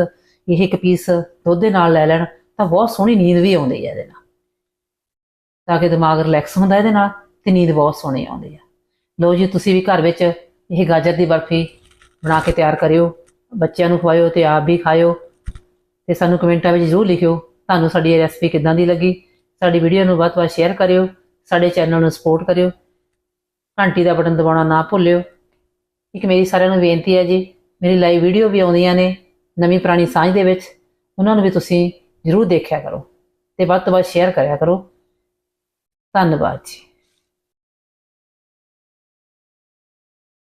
ਇਹ ਇੱਕ ਪੀਸ ਦੁੱਧ ਦੇ ਨਾਲ ਲੈ ਲੈਣ, ਤਾਂ ਬਹੁਤ ਸੋਹਣੀ ਨੀਂਦ ਵੀ ਆਉਂਦੀ ਹੈ ਇਹਦੇ ਨਾਲ। ਤਾਂ ਕਿ ਦਿਮਾਗ ਰਿਲੈਕਸ ਹੁੰਦਾ ਇਹਦੇ ਨਾਲ ਤੇ ਨੀਂਦ ਬਹੁਤ ਸੋਹਣੀ ਆਉਂਦੀ ਹੈ ਲਓ ਜੀ, ਤੁਸੀਂ ਵੀ ਘਰ ਵਿੱਚ ਇਹ ਗਾਜਰ ਦੀ ਬਰਫੀ ਬਣਾ ਕੇ ਤਿਆਰ ਕਰਿਓ, ਬੱਚਿਆਂ ਨੂੰ ਖਵਾਇਓ ਤੇ ਆਪ ਵੀ ਖਾਇਓ ਤੇ ਸਾਨੂੰ ਕਮੈਂਟਾਂ ਵਿੱਚ ਜ਼ਰੂਰ ਲਿਖਿਓ ਤੁਹਾਨੂੰ ਸਾਡੀ ਇਹ ਰੈਸਪੀ ਕਿੱਦਾਂ ਦੀ ਲੱਗੀ। ਸਾਡੀ ਵੀਡੀਓ ਨੂੰ ਵੱਧ ਤੋਂ ਵੱਧ ਸ਼ੇਅਰ ਕਰਿਓ, ਸਾਡੇ ਚੈਨਲ ਨੂੰ ਸਪੋਰਟ ਕਰਿਓ, ਘੰਟੀ ਦਾ ਬਟਨ ਦਬਾਉਣਾ ਨਾ ਭੁੱਲਿਓ। ਇੱਕ ਮੇਰੀ ਸਾਰਿਆਂ ਨੂੰ ਬੇਨਤੀ ਹੈ ਜੀ, ਮੇਰੀ ਲਾਈਵ ਵੀਡੀਓ ਵੀ ਆਉਂਦੀਆਂ ਨੇ ਨਵੀਂ ਪੁਰਾਣੀ ਸਾਂਝ ਦੇ ਵਿੱਚ, ਉਹਨਾਂ ਨੂੰ ਵੀ ਤੁਸੀਂ ਜ਼ਰੂਰ ਦੇਖਿਆ ਕਰੋ ਤੇ ਵੱਧ ਤੋਂ ਵੱਧ ਸ਼ੇਅਰ ਕਰਿਆ ਕਰੋ। ਧੰਨਵਾਦ ਜੀ।